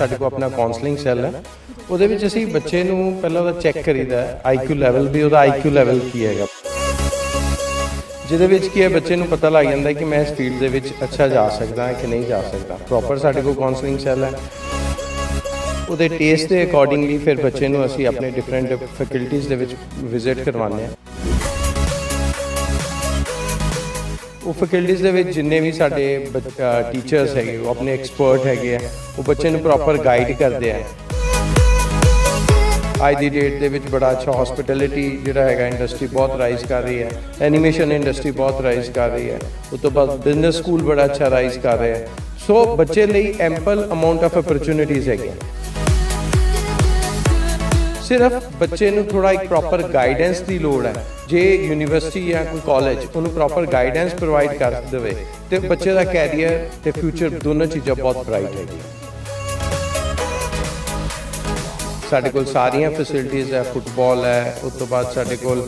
ਸਾਡੇ ਕੋਲ ਆਪਣਾ ਕਾਉਂਸਲਿੰਗ ਸੈੱਲ ਹੈ। ਉਹਦੇ ਵਿੱਚ ਅਸੀਂ ਬੱਚੇ ਨੂੰ ਪਹਿਲਾਂ ਉਹਦਾ ਚੈੱਕ ਕਰੀਦਾ ਆਈਕਿਊ ਲੈਵਲ ਵੀ, ਉਹਦਾ ਆਈਕਿਊ ਲੈਵਲ ਕੀ ਹੈਗਾ। ਜਿਹਦੇ ਵਿੱਚ ਕੀ ਹੈ, ਬੱਚੇ ਨੂੰ ਪਤਾ ਲੱਗ ਜਾਂਦਾ ਕਿ ਮੈਂ ਇਸ ਫੀਲਡ ਦੇ ਵਿੱਚ ਅੱਛਾ ਜਾ ਸਕਦਾ ਹਾਂ ਕਿ ਨਹੀਂ ਜਾ ਸਕਦਾ। ਪ੍ਰੋਪਰ ਸਾਡੇ ਕੋਲ ਕਾਉਂਸਲਿੰਗ ਸੈੱਲ ਹੈ। ਉਹਦੇ ਟੇਸਟ ਦੇ ਅਕੋਰਡਿੰਗਲੀ ਫਿਰ ਬੱਚੇ ਨੂੰ ਅਸੀਂ ਆਪਣੇ ਡਿਫਰੈਂਟ ਫੈਕਲਟੀਆਂ ਦੇ ਵਿੱਚ ਵਿਜ਼ਿਟ ਕਰਵਾਉਂਦੇ ਹਾਂ। ਉਹ ਫੈਕਲਟੀਜ਼ ਦੇ ਵਿੱਚ ਜਿੰਨੇ ਵੀ ਸਾਡੇ ਟੀਚਰਸ ਹੈਗੇ, ਉਹ ਆਪਣੇ ਐਕਸਪਰਟ ਹੈਗੇ ਆ, ਉਹ ਬੱਚੇ ਨੂੰ ਪ੍ਰੋਪਰ ਗਾਈਡ ਕਰਦੇ ਆ। ਅੱਜ ਦੀ ਡੇਟ ਦੇ ਵਿੱਚ ਬੜਾ ਅੱਛਾ ਹਸਪਿਟੈਲਿਟੀ ਜਿਹੜਾ ਹੈਗਾ ਇੰਡਸਟਰੀ ਬਹੁਤ ਰਾਈਜ਼ ਕਰ ਰਹੀ ਹੈ। ਐਨੀਮੇਸ਼ਨ ਇੰਡਸਟਰੀ ਬਹੁਤ ਰਾਈਜ਼ ਕਰ ਰਹੀ ਹੈ। ਉਸ ਤੋਂ ਬਾਅਦ ਬਿਜ਼ਨਸ ਸਕੂਲ ਬੜਾ ਅੱਛਾ ਰਾਈਜ਼ ਕਰ ਰਿਹਾ ਹੈ। ਸੋ ਬੱਚੇ ਲਈ ਐਂਪਲ ਅਮਾਉਂਟ ਆਫ ਅਪਰਚੂਨਿਟੀਜ਼ ਹੈਗੀਆਂ। ਸਿਰਫ ਬੱਚੇ ਨੂੰ ਥੋੜਾ ਇੱਕ ਪ੍ਰੋਪਰ ਗਾਈਡੈਂਸ ਦੀ ਲੋੜ ਹੈ। ਜੇ ਯੂਨੀਵਰਸਿਟੀ ਜਾਂ ਕੋਈ ਕਾਲਜ ਉਹਨੂੰ ਪ੍ਰੋਪਰ ਗਾਈਡੈਂਸ ਪ੍ਰੋਵਾਈਡ ਕਰ ਦੇਵੇ, ਤੇ ਬੱਚੇ ਦਾ ਕੈਰੀਅਰ ਤੇ ਫਿਊਚਰ ਦੋਨੋਂ ਚੀਜ਼ਾਂ ਬਹੁਤ ਬ੍ਰਾਈਟ ਹੈਗੀਆਂ। ਸਾਡੇ ਕੋਲ ਸਾਰੀਆਂ ਫੈਸਿਲਿਟੀਆਂ ਹੈ ਫੁੱਟਬਾਲ ਹੈ, ਉਸ ਤੋਂ ਬਾਅਦ ਸਾਡੇ ਕੋਲ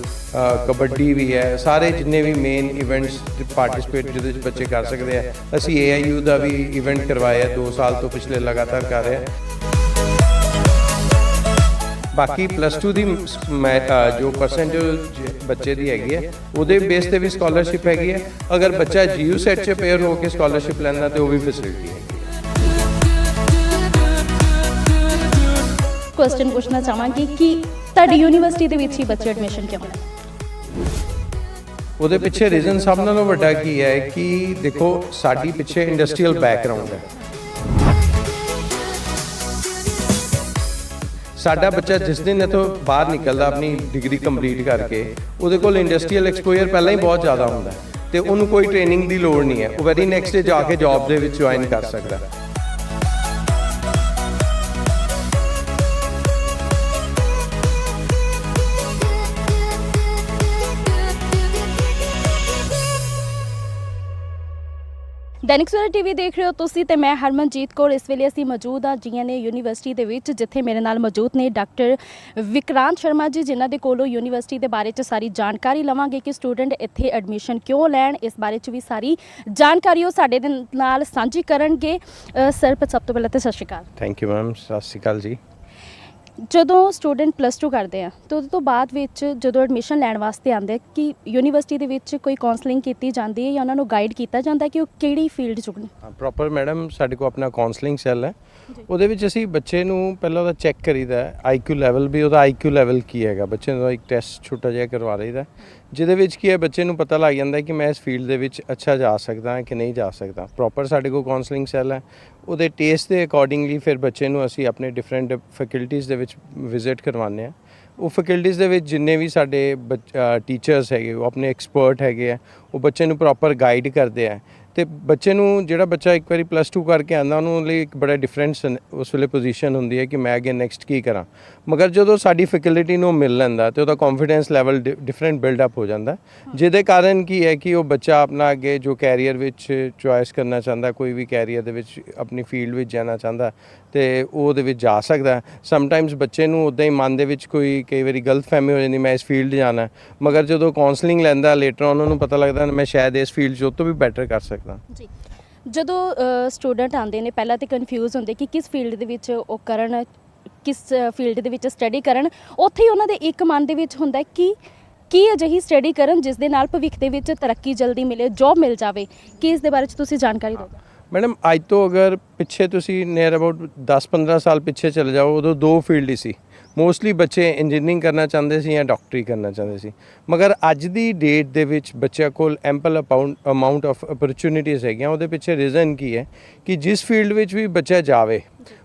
ਕਬੱਡੀ ਵੀ ਹੈ। ਸਾਰੇ ਜਿੰਨੇ ਵੀ ਮੇਨ ਇਵੈਂਟਸ ਪਾਰਟਿਸਿਪੇਟ ਜਿਹਦੇ ਵਿੱਚ ਬੱਚੇ ਕਰ ਸਕਦੇ ਆ। ਅਸੀਂ AIU ਦਾ ਵੀ ਇਵੈਂਟ ਕਰਵਾਇਆ 2 ਸਾਲ ਤੋਂ ਪਿਛਲੇ ਲਗਾਤਾਰ ਕਰ ਰਹੇ ਹਾਂ ਬਾਕੀ ਪਲੱਸ 2 ਦੀ ਜੋ ਪਰਸੈਂਟੇਜ ਬੱਚੇ ਦੀ ਹੈਗੀ ਹੈ ਉਹਦੇ ਬੇਸ ਤੇ ਵੀ ਸਕਾਲਰਸ਼ਿਪ ਹੈਗੀ ਹੈ। ਅਗਰ ਬੱਚਾ ਜੀਯੂ ਸੈਟ 'ਚ ਪੇਅਰ ਹੋ ਕੇ ਸਕਾਲਰਸ਼ਿਪ ਲੈਂਦਾ ਤੇ ਉਹ ਵੀ ਫੈਸਿਲਿਟੀ ਹੈ। ਕੁਐਸਚਨ ਪੁੱਛਣਾ ਚਾਹਾਂਗੀ ਕਿ ਤੁਹਾਡੀ ਯੂਨੀਵਰਸਿਟੀ ਦੇ ਵਿੱਚ ਹੀ ਬੱਚੇ ਐਡਮਿਸ਼ਨ ਕਿਉਂ ਹੈ? ਉਹਦੇ ਪਿੱਛੇ ਰੀਜ਼ਨ ਸਭ ਨਾਲੋਂ ਵੱਡਾ ਕੀ ਹੈ ਕਿ ਦੇਖੋ ਸਾਡੀ ਪਿੱਛੇ ਇੰਡਸਟਰੀਅਲ ਬੈਕਗ੍ਰਾਉਂਡ ਹੈ। ਸਾਡਾ ਬੱਚਾ ਜਿਸ ਦਿਨ ਇਥੋਂ ਬਾਹਰ ਨਿਕਲਦਾ, ਆਪਣੀ ਡਿਗਰੀ ਕੰਪਲੀਟ ਕਰਕੇ, ਉਹਦੇ ਕੋਲ ਇੰਡਸਟਰੀਅਲ ਐਕਸਪੋਜ਼ਰ ਪਹਿਲਾਂ ਹੀ ਬਹੁਤ ਜ਼ਿਆਦਾ ਹੁੰਦਾ ਹੈ ਤੇ ਉਹਨੂੰ ਕੋਈ ਟ੍ਰੇਨਿੰਗ ਦੀ ਲੋੜ ਨਹੀਂ ਹੈ। ਉਹ ਵੈਰੀ ਨੈਕਸਟ ਡੇ ਜਾ ਕੇ ਜੌਬ ਦੇ ਵਿੱਚ ਜੁਆਇਨ ਕਰ ਸਕਦਾ ਦੈਨਿਕ ਸਵੇਰਾ ਟੀਵੀ ਦੇਖ ਰਹੇ ਹੋ ਤੁਸੀਂ ਤੇ ਮੈਂ ਹਰਮਨਜੀਤ ਕੌਰ। ਇਸ ਵੇਲੇ ਅਸੀਂ ਮੌਜੂਦ ਹਾਂ ਜੀਐਨਏ ਯੂਨੀਵਰਸਿਟੀ ਦੇ ਵਿੱਚ, ਜਿੱਥੇ ਮੇਰੇ ਨਾਲ ਮੌਜੂਦ ਨੇ ਡਾਕਟਰ ਵਿਕਰਾਂਤ ਸ਼ਰਮਾ ਜੀ, ਜਿਨ੍ਹਾਂ ਦੇ ਕੋਲੋਂ ਯੂਨੀਵਰਸਿਟੀ ਦੇ ਬਾਰੇ ਚ ਸਾਰੀ ਜਾਣਕਾਰੀ ਲਵਾਂਗੇ ਕਿ ਸਟੂਡੈਂਟ ਇੱਥੇ ਐਡਮਿਸ਼ਨ ਕਿਉਂ ਲੈਣ, ਇਸ ਬਾਰੇ ਚ ਵੀ ਸਾਰੀ ਜਾਣਕਾਰੀ ਉਹ ਸਾਡੇ ਦੇ ਨਾਲ ਸਾਂਝੀ ਕਰਨਗੇ। ਸਰ, ਸਭ ਤੋਂ ਪਹਿਲਾਂ ਤਾਂ ਸਤਿ ਸ਼੍ਰੀ ਅਕਾਲ। ਥੈਂਕ ਯੂ ਮੈਮ ਸਤਿ ਸ਼੍ਰੀ ਅਕਾਲ ਜੀ। ਜਦੋਂ ਸਟੂਡੈਂਟ ਪਲੱਸ 2 ਕਰਦੇ ਆ, ਤਾਂ ਉਹਦੇ ਤੋਂ ਬਾਅਦ ਵਿੱਚ ਜਦੋਂ ਐਡਮਿਸ਼ਨ ਲੈਣ ਵਾਸਤੇ ਆਉਂਦੇ ਆ, ਕਿ ਯੂਨੀਵਰਸਿਟੀ ਦੇ ਵਿੱਚ ਕੋਈ ਕਾਉਂਸਲਿੰਗ ਕੀਤੀ ਜਾਂਦੀ ਹੈ ਜਾਂ ਉਹਨਾਂ ਨੂੰ ਗਾਈਡ ਕੀਤਾ ਜਾਂਦਾ ਕਿ ਉਹ ਕਿਹੜੀ ਫੀਲਡ ਚੁਣਨ ਪ੍ਰੋਪਰ ਮੈਡਮ ਸਾਡੇ ਕੋਲ ਆਪਣਾ ਕਾਉਂਸਲਿੰਗ ਸੈੱਲ ਹੈ। ਉਹਦੇ ਵਿੱਚ ਅਸੀਂ ਬੱਚੇ ਨੂੰ ਪਹਿਲਾਂ ਉਹਦਾ ਚੈੱਕ ਕਰੀਦਾ ਆਈਕਿਊ ਲੈਵਲ ਵੀ, ਉਹਦਾ ਆਈਕਿਊ ਲੈਵਲ ਕੀ ਹੈਗਾ? ਬੱਚੇ ਦਾ ਇੱਕ ਟੈਸਟ ਛੋਟਾ ਜਿਹਾ ਕਰਵਾ ਲਈਦਾ ਜਿਹਦੇ ਵਿੱਚ ਕੀ ਹੈ, ਬੱਚੇ ਨੂੰ ਪਤਾ ਲੱਗ ਜਾਂਦਾ ਕਿ ਮੈਂ ਇਸ ਫੀਲਡ ਦੇ ਵਿੱਚ ਅੱਛਾ ਜਾ ਸਕਦਾ ਕਿ ਨਹੀਂ ਜਾ ਸਕਦਾ। ਪ੍ਰੋਪਰ ਸਾਡੇ ਕੋਲ ਕਾਉਂਸਲਿੰਗ ਸੈੱਲ ਹੈ। ਉਹਦੇ ਟੇਸਟ ਦੇ ਅਕੋਰਡਿੰਗਲੀ ਫਿਰ ਬੱਚੇ ਨੂੰ ਅਸੀਂ ਆਪਣੇ ਡਿਫਰੈਂਟ ਫੈਕਲਟੀਆਂ ਦੇ ਵਿੱਚ ਵਿਜ਼ਿਟ ਕਰਵਾਉਂਦੇ ਹਾਂ। ਉਹ ਫੈਕਲਟੀਆਂ ਦੇ ਵਿੱਚ ਜਿੰਨੇ ਵੀ ਸਾਡੇ ਟੀਚਰਸ ਹੈਗੇ, ਉਹ ਆਪਣੇ ਐਕਸਪਰਟ ਹੈਗੇ ਆ ਉਹ ਬੱਚੇ ਨੂੰ ਪ੍ਰੋਪਰ ਗਾਈਡ ਕਰਦੇ ਆ ਤੇ ਬੱਚੇ ਨੂੰ ਜਿਹੜਾ ਬੱਚਾ ਇੱਕ ਵਾਰੀ ਪਲੱਸ 2 ਕਰਕੇ ਆਂਦਾ ਉਹਨੂੰ ਲਈ ਇੱਕ ਬੜਾ ਡਿਫਰੈਂਸ ਉਸ ਵੇਲੇ ਪੋਜੀਸ਼ਨ ਹੁੰਦੀ ਹੈ ਕਿ ਮੈਂ ਅੱਗੇ ਨੈਕਸਟ ਕੀ ਕਰਾਂ। ਮਗਰ ਜਦੋਂ ਸਾਡੀ ਫੈਕਲਟੀ ਨੂੰ ਮਿਲ ਲੈਂਦਾ ਤੇ ਉਹਦਾ confidence level different build up ਹੋ ਜਾਂਦਾ। ਜਿਹਦੇ ਕਾਰਨ ਕੀ ਹੈ ਕਿ ਉਹ ਬੱਚਾ ਆਪਣਾ ਅੱਗੇ ਜੋ ਕੈਰੀਅਰ ਵਿੱਚ ਚੁਆਇਸ ਕਰਨਾ ਚਾਹੁੰਦਾ ਕੋਈ ਵੀ ਕੈਰੀਅਰ ਦੇ ਵਿੱਚ ਆਪਣੀ ਫੀਲਡ ਵਿੱਚ ਜਾਣਾ ਚਾਹੁੰਦਾ ਤੇ ਉਹ ਉਹਦੇ ਵਿੱਚ ਜਾ ਸਕਦਾ। ਸਮ ਟਾਈਮਸ ਬੱਚੇ ਨੂੰ ਉਦਾਂ ਹੀ ਮਨ ਦੇ ਵਿੱਚ ਕੋਈ ਕਈ ਵਾਰੀ ਗਲਤ ਫਹਿਮੀ ਹੋ ਜਾਂਦੀ ਮੈਂ ਇਸ ਫੀਲਡ ਜਾਣਾ। ਮਗਰ ਜਦੋਂ ਕਾਉਂਸਲਿੰਗ ਲੈਂਦਾ ਲੇਟਰ ਉਹਨਾਂ ਨੂੰ ਪਤਾ ਲੱਗਦਾ ਮੈਂ ਸ਼ਾਇਦ ਇਸ ਫੀਲਡ 'ਚ ਉਹ ਤੋਂ ਵੀ ਬੈਟਰ ਕਰ ਸਕਦਾ ਜੀ। ਜਦੋਂ ਸਟੂਡੈਂਟ ਆਉਂਦੇ ਨੇ ਪਹਿਲਾਂ ਤੇ ਕਨਫਿਊਜ਼ ਹੁੰਦੇ ਕਿ ਕਿਸ ਫੀਲਡ ਦੇ ਵਿੱਚ ਉਹ ਕਰਨ ਕਿਸ ਫੀਲਡ ਦੇ ਵਿੱਚ ਸਟੱਡੀ ਕਰਨ ਉੱਥੇ ਹੀ ਉਹਨਾਂ ਦੇ ਇੱਕ ਮਨ ਦੇ ਵਿੱਚ ਹੁੰਦਾ ਕਿ ਕੀ ਅਜਿਹੀ ਸਟੱਡੀ ਕਰਨ ਜਿਸ ਦੇ ਨਾਲ ਭਵਿੱਖ ਦੇ ਵਿੱਚ ਤਰੱਕੀ ਜਲਦੀ ਮਿਲੇ ਜੌਬ ਮਿਲ ਜਾਵੇ। ਕੀ ਇਸ ਦੇ ਬਾਰੇ ਚ ਤੁਸੀਂ ਜਾਣਕਾਰੀ ਦਿਓ? ਮੈਡਮ ਅੱਜ ਤੋਂ ਅਗਰ ਪਿੱਛੇ ਤੁਸੀਂ ਨੀਅਰ ਅਬਾਊਟ 10-15 ਸਾਲ ਪਿੱਛੇ ਚਲੇ ਜਾਓ ਉਦੋਂ ਦੋ ਫੀਲਡ ਹੀ ਸੀ। ਮੋਸਟਲੀ ਬੱਚੇ ਇੰਜੀਨੀਅਰਿੰਗ ਕਰਨਾ ਚਾਹੁੰਦੇ ਸੀ ਜਾਂ ਡਾਕਟਰੀ ਕਰਨਾ ਚਾਹੁੰਦੇ ਸੀ। ਮਗਰ ਅੱਜ ਦੀ ਡੇਟ ਦੇ ਵਿੱਚ ਬੱਚਿਆਂ ਕੋਲ ਐਂਪਲ ਅਮਾਉਂਟ ਆਫ ਅਪਰਚੂਨਿਟੀਜ਼ ਹੈਗੀਆਂ, ਉਹਦੇ ਪਿੱਛੇ ਰੀਜ਼ਨ ਕੀ ਹੈ ਕਿ ਜਿਸ ਫੀਲਡ ਵਿੱਚ ਵੀ ਬੱਚਾ ਜਾਵੇ,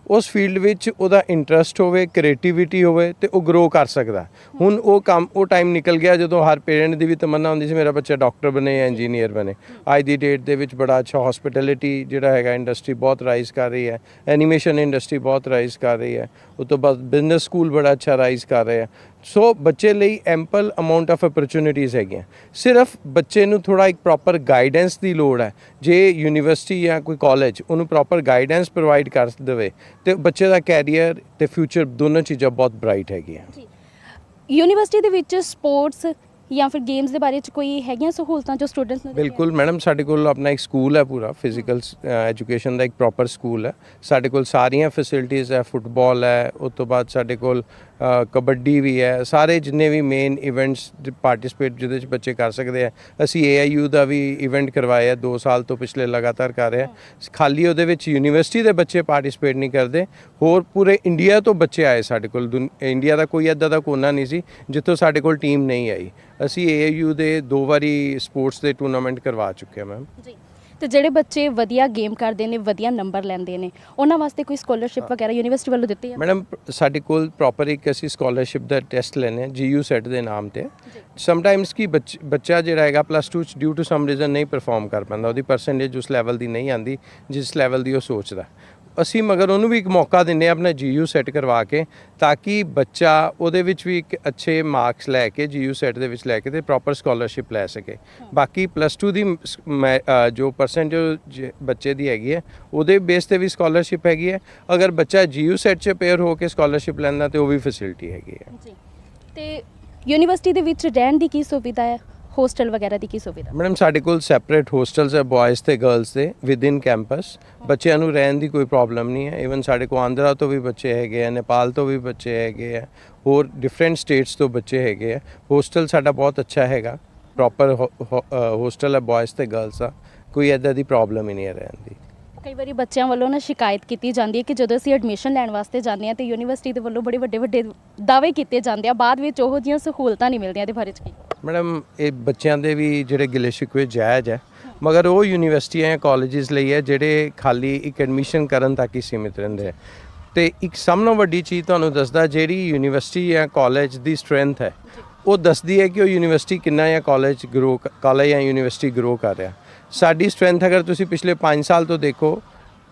ਉਸ ਫੀਲਡ ਵਿੱਚ ਉਹਦਾ ਇੰਟਰਸਟ ਹੋਵੇ ਕ੍ਰੀਏਟੀਵਿਟੀ ਹੋਵੇ ਤੇ ਉਹ ਗਰੋ ਕਰ ਸਕਦਾ। ਹੁਣ ਉਹ ਕੰਮ, ਉਹ ਟਾਈਮ ਨਿਕਲ ਗਿਆ ਜਦੋਂ ਹਰ ਪੇਰੈਂਟ ਦੀ ਵੀ ਤਮੰਨਾ ਹੁੰਦੀ ਸੀ, ਮੇਰਾ ਬੱਚਾ ਡਾਕਟਰ ਬਣੇ ਜਾਂ ਇੰਜੀਨੀਅਰ ਬਣੇ। ਅੱਜ ਦੀ ਡੇਟ ਦੇ ਵਿੱਚ ਬੜਾ ਅੱਛਾ ਹਸਪਿਟੈਲਿਟੀ ਜਿਹੜਾ ਹੈਗਾ ਇੰਡਸਟਰੀ ਬਹੁਤ ਰਾਈਜ਼ ਕਰ ਰਹੀ ਹੈ ਐਨੀਮੇਸ਼ਨ ਇੰਡਸਟਰੀ ਬਹੁਤ ਰਾਈਜ਼ ਕਰ ਰਹੀ ਹੈ। ਉਸ ਤੋਂ ਬਾਅਦ ਬਿਜ਼ਨਸ ਸਕੂਲ ਬੜਾ ਅੱਛਾ ਰਾਈਜ਼ ਕਰ ਰਿਹਾ ਹੈ ਸੋ ਬੱਚੇ ਲਈ ਐਂਪਲ ਅਮਾਉਂਟ ਆਫ ਅਪਰਚੂਨਿਟੀਜ਼ ਹੈਗੀਆਂ। ਸਿਰਫ ਬੱਚੇ ਨੂੰ ਥੋੜਾ ਇੱਕ ਪ੍ਰੋਪਰ ਗਾਈਡੈਂਸ ਦੀ ਲੋੜ ਹੈ। ਜੇ ਯੂਨੀਵਰਸਿਟੀ ਜਾਂ ਕੋਈ ਕਾਲਜ ਉਹਨੂੰ ਪ੍ਰੋਪਰ ਗਾਈਡੈਂਸ ਪ੍ਰੋਵਾਈਡ ਕਰ ਦੇਵੇ, ਤੇ ਬੱਚੇ ਦਾ ਕੈਰੀਅਰ ਤੇ ਫਿਊਚਰ ਦੋਨੋਂ ਚੀਜ਼ਾਂ ਬਹੁਤ ਬ੍ਰਾਈਟ ਹੈਗੀਆਂ। ਯੂਨੀਵਰਸਿਟੀ ਦੇ ਵਿੱਚ ਸਪੋਰਟਸ ਜਾਂ ਫਿਰ ਗੇਮਸ ਦੇ ਬਾਰੇ ਚ ਕੋਈ ਹੈਗੀਆਂ ਸਹੂਲਤਾਂ ਜੋ ਸਟੂਡੈਂਟਸ ਨੂੰ? ਬਿਲਕੁਲ ਮੈਡਮ ਸਾਡੇ ਕੋਲ ਆਪਣਾ ਇੱਕ ਸਕੂਲ ਹੈ ਪੂਰਾ ਫਿਜ਼ੀਕਲ ਐਜੂਕੇਸ਼ਨ ਦਾ ਇੱਕ ਪ੍ਰੋਪਰ ਸਕੂਲ ਹੈ ਸਾਡੇ ਕੋਲ ਸਾਰੀਆਂ ਫੈਸਿਲਿਟੀਆਂ ਹੈ ਫੁੱਟਬਾਲ ਹੈ ਉਸ ਤੋਂ ਬਾਅਦ ਸਾਡੇ ਕੋਲ ਕਬੱਡੀ ਵੀ ਹੈ, ਸਾਰੇ ਜਿੰਨੇ ਵੀ ਮੇਨ ਇਵੈਂਟਸ ਪਾਰਟਿਸਿਪੇਟ ਜਿਹਦੇ ਵਿੱਚ ਬੱਚੇ ਕਰ ਸਕਦੇ ਆ। ਅਸੀਂ AIU ਦਾ ਵੀ ਇਵੈਂਟ ਕਰਵਾਇਆ 2 ਸਾਲ ਤੋਂ ਪਿਛਲੇ ਲਗਾਤਾਰ ਕਰ ਰਹੇ। ਹਾਂ ਖਾਲੀ ਉਹਦੇ ਵਿੱਚ ਯੂਨੀਵਰਸਿਟੀ ਦੇ ਬੱਚੇ ਪਾਰਟਿਸਿਪੇਟ ਨਹੀਂ ਕਰਦੇ। ਹੋਰ ਪੂਰੇ ਇੰਡੀਆ ਤੋਂ ਬੱਚੇ ਆਏ ਸਾਡੇ ਕੋਲ। ਦੁਨ- ਇੰਡੀਆ ਦਾ ਕੋਈ ਐਦਾਂ ਦਾ ਕੋਨਾ ਨਹੀਂ ਸੀ, ਜਿੱਥੋਂ ਸਾਡੇ ਕੋਲ ਟੀਮ ਨਹੀਂ ਆਈ। ਅਸੀਂ AIU ਦੇ ਦੋ ਵਾਰੀ ਸਪੋਰਟਸ ਦੇ ਟੂਰਨਾਮੈਂਟ ਕਰਵਾ ਚੁੱਕੇ ਹਾਂ ਮੈਮ ਜੀ। ਤੇ ਜਿਹੜੇ ਬੱਚੇ ਵਧੀਆ ਗੇਮ ਕਰਦੇ ਨੇ ਵਧੀਆ ਨੰਬਰ ਲੈਂਦੇ ਨੇ ਉਹਨਾਂ ਵਾਸਤੇ ਕੋਈ ਸਕਾਲਰਸ਼ਿਪ ਵਗੈਰਾ ਯੂਨੀਵਰਸਿਟੀ ਵੱਲੋਂ ਦਿੱਤੀ ਹੈ? ਮੈਡਮ ਸਾਡੇ ਕੋਲ ਪ੍ਰੋਪਰ ਇੱਕ ਅਸੀਂ ਸਕਾਲਰਸ਼ਿਪ ਦਾ ਟੈਸਟ ਲੈਨੇ ਆ ਜੀਯੂ ਸੈਟ ਦੇ ਨਾਮ ਤੇ। ਸਮਟਾਈਮਸ ਕੀ ਬੱਚ- ਬੱਚਾ ਜਿਹੜਾ ਹੈਗਾ ਪਲੱਸ 2 ਚ ਡਿਊ ਟੂ ਸਮ ਰੀਜ਼ਨ ਨਹੀਂ ਪਰਫਾਰਮ ਕਰ ਪਾਉਂਦਾ ਉਹਦੀ ਪਰਸੈਂਟੇਜ ਉਸ ਲੈਵਲ ਦੀ ਨਹੀਂ ਆਂਦੀ ਜਿਸ ਲੈਵਲ ਦੀ ਉਹ ਸੋਚਦਾ। ਅਸੀਂ ਮਗਰ ਉਹਨੂੰ ਵੀ ਇੱਕ ਮੌਕਾ ਦਿੰਨੇ ਆ ਆਪਣਾ ਜੀਯੂ ਸੈਟ ਕਰਵਾ ਕੇ ਤਾਂ ਕਿ ਬੱਚਾ ਉਹਦੇ ਵਿੱਚ ਵੀ ਇੱਕ ਅੱਛੇ ਮਾਰਕਸ ਲੈ ਕੇ ਜੀਯੂ ਸੈਟ ਦੇ ਵਿੱਚ ਲੈ ਕੇ ਤੇ ਪ੍ਰੋਪਰ ਸਕਾਲਰਸ਼ਿਪ ਲੈ ਸਕੇ। ਬਾਕੀ ਪਲੱਸ 2 ਦੀ ਮੈਂ, ਅ, ਜੋ ਬੱਚੇ ਦੀ ਹੈਗੀ ਹੈ ਉਹਦੇ ਬੇਸ ਤੇ ਵੀ ਸਕਾਲਰਸ਼ਿਪ ਹੈਗੀ ਹੈ। ਅਗਰ ਬੱਚਾ ਜੀਯੂ ਸੈਟ 'ਚ ਪੇਅਰ ਹੋ ਕੇ ਸਕਾਲਰਸ਼ਿਪ ਲੈਂਦਾ ਤੇ ਉਹ ਵੀ ਫੈਸਿਲਿਟੀ ਹੈਗੀ ਹੈ। ਜੀ। ਤੇ ਯੂਨੀਵਰਸਿਟੀ ਦੇ ਵਿੱਚ ਰਹਿਣ ਦੀ ਕੀ ਸੁਵਿਧਾ ਹੈ? ਹੋਸਟਲ ਵਗੈਰਾ ਦੀ ਕੀ ਸੁਵਿਧਾ? ਮੈਡਮ, ਸਾਡੇ ਕੋਲ ਸੈਪਰੇਟ ਹੋਸਟਲਸ ਹੈ ਬॉयਜ਼ ਤੇ ਗਰਲਸ ਦੇ ਵਿਦ ਇਨ ਕੈਂਪਸ ਬੱਚਿਆਂ ਨੂੰ ਰਹਿਣ ਦੀ ਕੋਈ ਪ੍ਰੋਬਲਮ ਨਹੀਂ ਹੈ। ਇਵਨ ਸਾਡੇ ਕੋਲ ਆਂਧਰਾ ਤੋਂ ਵੀ ਬੱਚੇ ਹੈਗੇ ਆ, ਨੇਪਾਲ ਤੋਂ ਵੀ ਬੱਚੇ ਹੈਗੇ ਆ, ਹੋਰ ਡਿਫਰੈਂਟ ਸਟੇਟਸ ਤੋਂ ਬੱਚੇ ਹੈਗੇ ਆ। ਹੋਸਟਲ ਸਾਡਾ ਬਹੁਤ ਅੱਛਾ ਹੈਗਾ। ਪ੍ਰੋਪਰ ਹੋਸਟਲ ਹੈ ਬॉयਜ਼ ਤੇ ਗਰਲਸ ਦਾ। ਕੋਈ ਐਦਾਂ ਦੀ ਪ੍ਰੋਬਲਮ ਹੀ ਨਹੀਂ ਹੈ ਰਹਿਣ ਦੀ। ਕਈ ਵਾਰੀ ਬੱਚਿਆਂ ਵੱਲੋਂ ਨਾ ਸ਼ਿਕਾਇਤ ਕੀਤੀ ਜਾਂਦੀ ਹੈ ਕਿ ਜਦੋਂ ਅਸੀਂ ਐਡਮਿਸ਼ਨ ਲੈਣ ਵਾਸਤੇ ਜਾਂਦੇ ਹਾਂ ਤੇ ਯੂਨੀਵਰਸਿਟੀ ਦੇ ਵੱਲੋਂ ਬੜੇ ਵੱਡੇ ਵੱਡੇ ਦਾਅਵੇ ਕੀਤੇ ਜਾਂਦੇ ਆ, ਬਾਅਦ ਵਿੱਚ ਉਹੋ ਜਿਹੀਆਂ ਸਹੂਲਤਾਂ ਨਹੀਂ ਮਿਲਦੀਆਂ ਇਹਦੇ ਬਾਰੇ ਚ ਕੀ? ਮੈਡਮ, ਇਹ ਬੱਚਿਆਂ ਦੇ ਵੀ ਜਿਹੜੇ ਗਿਲੇ ਸ਼ਿਕਵੇ ਜਾਇਜ਼ ਹੈ, ਮਗਰ ਉਹ ਯੂਨੀਵਰਸਿਟੀਆਂ ਜਾਂ ਕਾਲਜਸ ਲਈ ਹੈ ਜਿਹੜੇ ਖਾਲੀ ਇੱਕ ਐਡਮਿਸ਼ਨ ਕਰਨ ਤੱਕ ਹੀ ਸੀਮਿਤ ਰਹਿੰਦੇ ਹੈ। ਤੇ ਇੱਕ ਸਭ ਤੋਂ ਵੱਡੀ ਚੀਜ਼ ਤੁਹਾਨੂੰ ਦੱਸਦਾ, ਜਿਹੜੀ ਯੂਨੀਵਰਸਿਟੀ ਜਾਂ ਕਾਲਜ ਦੀ ਸਟਰੈਂਥ ਹੈ, ਉਹ ਦੱਸਦੀ ਹੈ ਕਿ ਉਹ ਯੂਨੀਵਰਸਿਟੀ ਕਿੰਨਾ ਜਾਂ ਕਾਲਜ ਗਰੋ ਕਾਲਜ ਜਾਂ ਯੂਨੀਵਰਸਿਟੀ ਗਰੋ ਕਰ ਰਿਹਾ। ਸਾਡੀ ਸਟਰੈਂਥ ਅਗਰ ਤੁਸੀਂ ਪਿਛਲੇ 5 ਸਾਲ ਤੋਂ ਦੇਖੋ,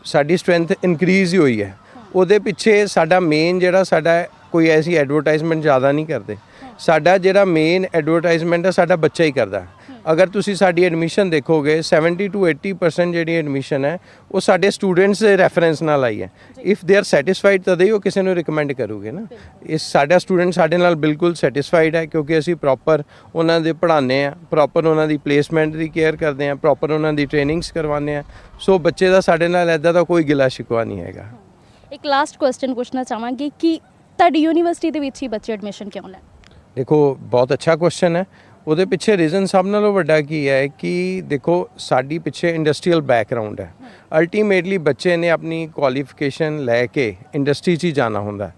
ਸਾਡੀ ਸਟਰੈਂਥ ਇਨਕਰੀਜ਼ ਹੀ ਹੋਈ ਹੈ। ਉਹਦੇ ਪਿੱਛੇ ਸਾਡਾ ਮੇਨ ਜਿਹੜਾ ਸਾਡਾ ਕੋਈ ਐਸੀ ਐਡਵਰਟਾਈਜ਼ਮੈਂਟ ਜ਼ਿਆਦਾ ਨਹੀਂ ਕਰਦੇ। ਸਾਡਾ ਜਿਹੜਾ ਮੇਨ ਐਡਵਰਟਾਈਜ਼ਮੈਂਟ ਹੈ, ਸਾਡਾ ਬੱਚਾ ਹੀ ਕਰਦਾ। ਅਗਰ ਤੁਸੀਂ ਸਾਡੀ ਐਡਮਿਸ਼ਨ ਦੇਖੋਗੇ 70 ਟੂ 80% ਜਿਹੜੀ ਐਡਮਿਸ਼ਨ ਹੈ ਉਹ ਸਾਡੇ ਸਟੂਡੈਂਟਸ ਦੇ ਰੈਫਰੈਂਸ ਨਾਲ ਆਈ ਹੈ। ਇਫ ਦੇ ਆਰ ਸੈਟੀਸਫਾਈਡ ਤਦੇ ਹੀ ਉਹ ਕਿਸੇ ਨੂੰ ਰਿਕਮੈਂਡ ਕਰੂਗੇ ਨਾ। ਇਸ ਸਾਡਾ ਸਟੂਡੈਂਟ ਸਾਡੇ ਨਾਲ ਬਿਲਕੁਲ ਸੈਟੀਸਫਾਈਡ ਹੈ ਕਿਉਂਕਿ ਅਸੀਂ ਪ੍ਰੋਪਰ ਉਹਨਾਂ ਦੇ ਪੜ੍ਹਾਉਂਦੇ ਆ ਪ੍ਰੋਪਰ ਉਹਨਾਂ ਦੀ ਪਲੇਸਮੈਂਟ ਦੀ ਕੇਅਰ ਕਰਦੇ ਆ ਪ੍ਰੋਪਰ ਉਹਨਾਂ ਦੀ ਟ੍ਰੇਨਿੰਗਸ ਕਰਵਾਉਂਦੇ ਆ ਸੋ ਬੱਚੇ ਦਾ ਸਾਡੇ ਨਾਲ ਐਦਾਂ ਦਾ ਕੋਈ ਗਿਲਾ ਸ਼ਿਕਵਾ ਨਹੀਂ ਹੈਗਾ। ਇੱਕ ਲਾਸਟ ਕੁਐਸਚਨ ਪੁੱਛਣਾ ਚਾਹਾਂਗੀ ਕਿ ਤੁਹਾਡੀ ਯੂਨੀਵਰਸਿਟੀ ਦੇ ਵਿੱਚ ਹੀ ਬੱਚੇ ਐਡਮਿਸ਼ਨ ਕਿਉਂ ਲੈਣ? ਦੇਖੋ ਬਹੁਤ ਅੱਛਾ ਕੁਐਸਚਨ ਹੈ। ਉਹਦੇ ਪਿੱਛੇ ਰੀਜ਼ਨ ਸਭ ਨਾਲੋਂ ਵੱਡਾ ਕੀ ਹੈ ਕਿ ਦੇਖੋ, ਸਾਡੀ ਪਿੱਛੇ ਇੰਡਸਟਰੀਅਲ ਬੈਕਗ੍ਰਾਉਂਡ ਹੈ। ਅਲਟੀਮੇਟਲੀ ਬੱਚੇ ਨੇ ਆਪਣੀ ਕੁਆਲੀਫਿਕੇਸ਼ਨ ਲੈ ਕੇ ਇੰਡਸਟਰੀ 'ਚ ਹੀ ਜਾਣਾ ਹੁੰਦਾ।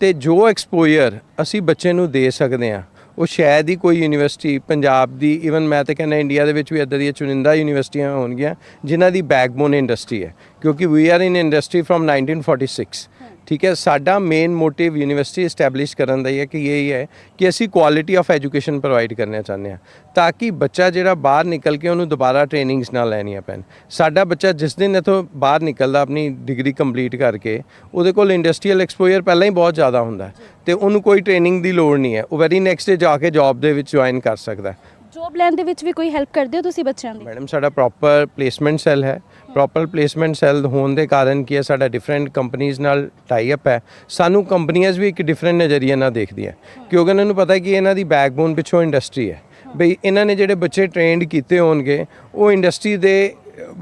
ਤੇ ਜੋ ਐਕਸਪੋਜ਼ਰ ਅਸੀਂ ਬੱਚੇ ਨੂੰ ਦੇ ਸਕਦੇ ਹਾਂ, ਉਹ ਸ਼ਾਇਦ ਹੀ ਕੋਈ ਯੂਨੀਵਰਸਿਟੀ ਪੰਜਾਬ ਦੀ ਇਵਨ ਮੈਂ ਤਾਂ ਕਹਿੰਦਾ ਇੰਡੀਆ ਦੇ ਵਿੱਚ ਵੀ ਇੱਦਾਂ ਦੀਆਂ ਚੁਣਿੰਦਾ ਯੂਨੀਵਰਸਿਟੀਆਂ ਹੋਣਗੀਆਂ, ਜਿਨ੍ਹਾਂ ਦੀ ਬੈਕਬੋਨ ਇੰਡਸਟਰੀ ਹੈ। ਕਿਉਂਕਿ we are in industry from 1946 ਠੀਕ ਹੈ, ਸਾਡਾ ਮੇਨ ਮੋਟਿਵ ਯੂਨੀਵਰਸਿਟੀ ਐਸਟੈਬਲਿਸ਼ ਕਰਨ ਦਾ ਹੀ ਹੈ ਕਿ ਇਹ ਹੈ ਕਿ ਅਸੀਂ ਕੁਆਲਿਟੀ ਆਫ ਐਜੂਕੇਸ਼ਨ ਪ੍ਰੋਵਾਈਡ ਕਰਨਾ ਚਾਹੁੰਦੇ ਹਾਂ, ਤਾਂ ਕਿ ਬੱਚਾ ਜਿਹੜਾ ਬਾਹਰ ਨਿਕਲ ਕੇ ਉਹਨੂੰ ਦੁਬਾਰਾ ਟ੍ਰੇਨਿੰਗਸ ਨਾ ਲੈਣੀਆਂ ਪੈਣ। ਸਾਡਾ ਬੱਚਾ ਜਿਸ ਦਿਨ ਇਥੋਂ ਬਾਹਰ ਨਿਕਲਦਾ ਆਪਣੀ ਡਿਗਰੀ ਕੰਪਲੀਟ ਕਰਕੇ, ਉਹਦੇ ਕੋਲ ਇੰਡਸਟਰੀਅਲ ਐਕਸਪੋਜ਼ਰ ਪਹਿਲਾਂ ਹੀ ਬਹੁਤ ਜ਼ਿਆਦਾ ਹੁੰਦਾ ਹੈ ਤੇ ਉਹਨੂੰ ਕੋਈ ਟ੍ਰੇਨਿੰਗ ਦੀ ਲੋੜ ਨਹੀਂ ਹੈ, ਉਹ ਵੈਰੀ ਨੈਕਸਟ ਡੇ ਜਾ ਕੇ ਜੌਬ ਦੇ ਵਿੱਚ ਜੁਆਇਨ ਕਰ ਸਕਦਾ ਜੋਬ ਲੈਣ ਦੇ ਵਿੱਚ ਵੀ ਕੋਈ ਹੈਲਪ ਕਰਦੇ ਹੋ ਤੁਸੀਂ ਬੱਚਿਆਂ ਦੀ? ਮੈਡਮ ਸਾਡਾ ਪ੍ਰੋਪਰ ਪਲੇਸਮੈਂਟ ਸੈੱਲ ਹੈ। ਪ੍ਰੋਪਰ ਪਲੇਸਮੈਂਟ ਸੈੱਲ ਹੋਣ ਦੇ ਕਾਰਨ ਕੀ ਹੈ, ਸਾਡਾ ਡਿਫਰੈਂਟ ਕੰਪਨੀਆਂ ਨਾਲ ਟਾਈ ਅਪ ਹੈ। ਸਾਨੂੰ ਕੰਪਨੀਆਂ ਵੀ ਇੱਕ ਡਿਫਰੈਂਟ ਨਜ਼ਰੀਏ ਨਾਲ ਦੇਖਦੀਆਂ ਕਿਉਂਕਿ ਉਹਨਾਂ ਨੂੰ ਪਤਾ ਕਿ ਇਹਨਾਂ ਦੀ ਬੈਕਬੋਨ ਪਿੱਛੋਂ ਇੰਡਸਟਰੀ ਹੈ। ਬਈ ਇਹਨਾਂ ਨੇ ਜਿਹੜੇ ਬੱਚੇ ਟ੍ਰੇਨਡ ਕੀਤੇ ਹੋਣਗੇ, ਉਹ ਇੰਡਸਟਰੀ ਦੇ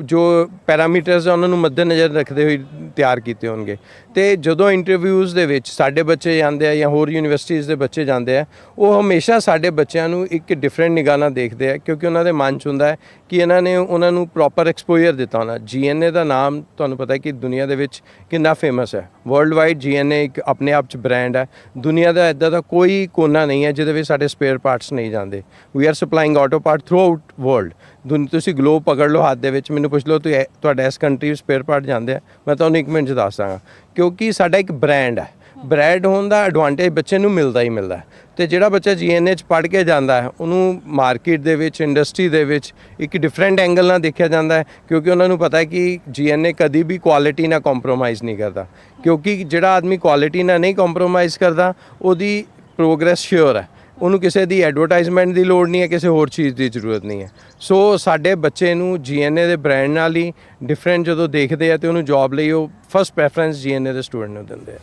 ਜੋ ਪੈਰਾਮੀਟਰਸ ਆ, ਉਹਨਾਂ ਨੂੰ ਮੱਦੇਨਜ਼ਰ ਰੱਖਦੇ ਹੋਏ ਤਿਆਰ ਕੀਤੇ ਹੋਣਗੇ। ਤੇ ਜਦੋਂ ਇੰਟਰਵਿਊਜ਼ ਦੇ ਵਿੱਚ ਸਾਡੇ ਬੱਚੇ ਜਾਂਦੇ ਆ ਜਾਂ ਹੋਰ ਯੂਨੀਵਰਸਿਟੀਜ਼ ਦੇ ਬੱਚੇ ਜਾਂਦੇ ਆ, ਉਹ ਹਮੇਸ਼ਾ ਸਾਡੇ ਬੱਚਿਆਂ ਨੂੰ ਇੱਕ ਡਿਫਰੈਂਟ ਨਿਗਾਹ ਨਾਲ ਦੇਖਦੇ ਆ, ਕਿਉਂਕਿ ਉਹਨਾਂ ਦੇ ਮਨ 'ਚ ਹੁੰਦਾ ਹੈ ਕਿ ਇਹਨਾਂ ਨੇ ਉਹਨਾਂ ਨੂੰ ਪ੍ਰੋਪਰ ਐਕਸਪੋਜ਼ਰ ਦਿੱਤਾ ਹੋਣਾ। ਜੀਐਨਏ ਦਾ ਨਾਮ ਤੁਹਾਨੂੰ ਪਤਾ ਹੈ ਕਿ ਦੁਨੀਆ ਦੇ ਵਿੱਚ ਕਿੰਨਾ ਫੇਮਸ ਹੈ। ਵਰਲਡ ਵਾਈਡ ਜੀਐਨਏ ਇੱਕ ਆਪਣੇ ਆਪ 'ਚ ਬ੍ਰਾਂਡ ਹੈ। ਦੁਨੀਆ ਦਾ ਇਦਾਂ ਦਾ ਕੋਈ ਕੋਨਾ ਨਹੀਂ ਹੈ ਜਿਹਦੇ ਵਿੱਚ ਸਾਡੇ ਸਪੇਅਰ ਪਾਰਟਸ ਨਹੀਂ ਜਾਂਦੇ। We are supplying auto part throughout world ਦੁਨ ਤੁਸੀਂ ਗਲੋਬ ਪਕੜ ਲਓ ਹੱਥ ਦੇ ਵਿੱਚ, ਮੈਨੂੰ ਪੁੱਛ ਲਓ ਤੁਸੀਂ ਇਹ- ਤੁਹਾਡਾ ਇਸ ਕੰਟਰੀ ਵਿੱਚ ਸਪੇਅਰ ਪਾਰਟ ਜਾਂਦੇ ਆ। ਮੈਂ ਤੁਹਾਨੂੰ ਇੱਕ ਮਿੰਟ 'ਚ ਦੱਸ ਦਾਂਗਾ। ਕਿਉਂਕਿ ਸਾਡਾ ਇੱਕ ਬ੍ਰਾਂਡ ਹੈ। ਬ੍ਰਾਂਡ ਹੋਣ ਦਾ ਐਡਵਾਂਟੇਜ ਬੱਚੇ ਨੂੰ ਮਿਲਦਾ ਹੀ ਮਿਲਦਾ ਹੈ। ਤੇ ਜਿਹੜਾ ਬੱਚਾ ਜੀਐਨਏ ਚ ਪੜ੍ਹ ਕੇ ਜਾਂਦਾ ਹੈ, ਉਹਨੂੰ ਮਾਰਕੀਟ ਦੇ ਵਿੱਚ ਇੰਡਸਟਰੀ ਦੇ ਵਿੱਚ ਇੱਕ ਡਿਫਰੈਂਟ ਐਂਗਲ ਨਾਲ ਦੇਖਿਆ ਜਾਂਦਾ ਹੈ। ਕਿਉਂਕਿ ਉਹਨਾਂ ਨੂੰ ਪਤਾ ਹੈ ਕਿ ਜੀਐਨਏ ਕਦੀ ਵੀ ਕੁਆਲਿਟੀ ਨਾਲ ਕੰਪਰੋਮਾਈਜ਼ ਨਹੀਂ ਕਰਦਾ। ਕਿਉਂਕਿ ਜਿਹੜਾ ਆਦਮੀ ਕੁਆਲਿਟੀ ਨਾਲ ਨਹੀਂ ਕੰਪਰੋਮਾਈਜ਼ ਕਰਦਾ, ਉਹਦੀ ਪ੍ਰੋਗਰੈਸ ਸ਼ੋਰ ਹੈ। ਉਹਨੂੰ ਕਿਸੇ ਦੀ ਐਡਵਰਟਾਈਜ਼ਮੈਂਟ ਦੀ ਲੋੜ ਨਹੀਂ ਹੈ, ਕਿਸੇ ਹੋਰ ਚੀਜ਼ ਦੀ ਜ਼ਰੂਰਤ ਨਹੀਂ ਹੈ। ਸੋ ਸਾਡੇ ਬੱਚੇ ਨੂੰ ਜੀਐਨਏ ਦੇ ਬ੍ਰਾਂਡ ਨਾਲ ਹੀ ਡਿਫਰੈਂਟ ਜਦੋਂ ਦੇਖਦੇ ਆ ਤੇ ਉਹਨੂੰ ਜੌਬ ਲਈ ਉਹ ਫਸਟ ਪ੍ਰੈਫਰੈਂਸ ਜੀਐਨਏ ਦੇ ਸਟੂਡੈਂਟ ਨੂੰ ਦਿੰਦੇ ਆ।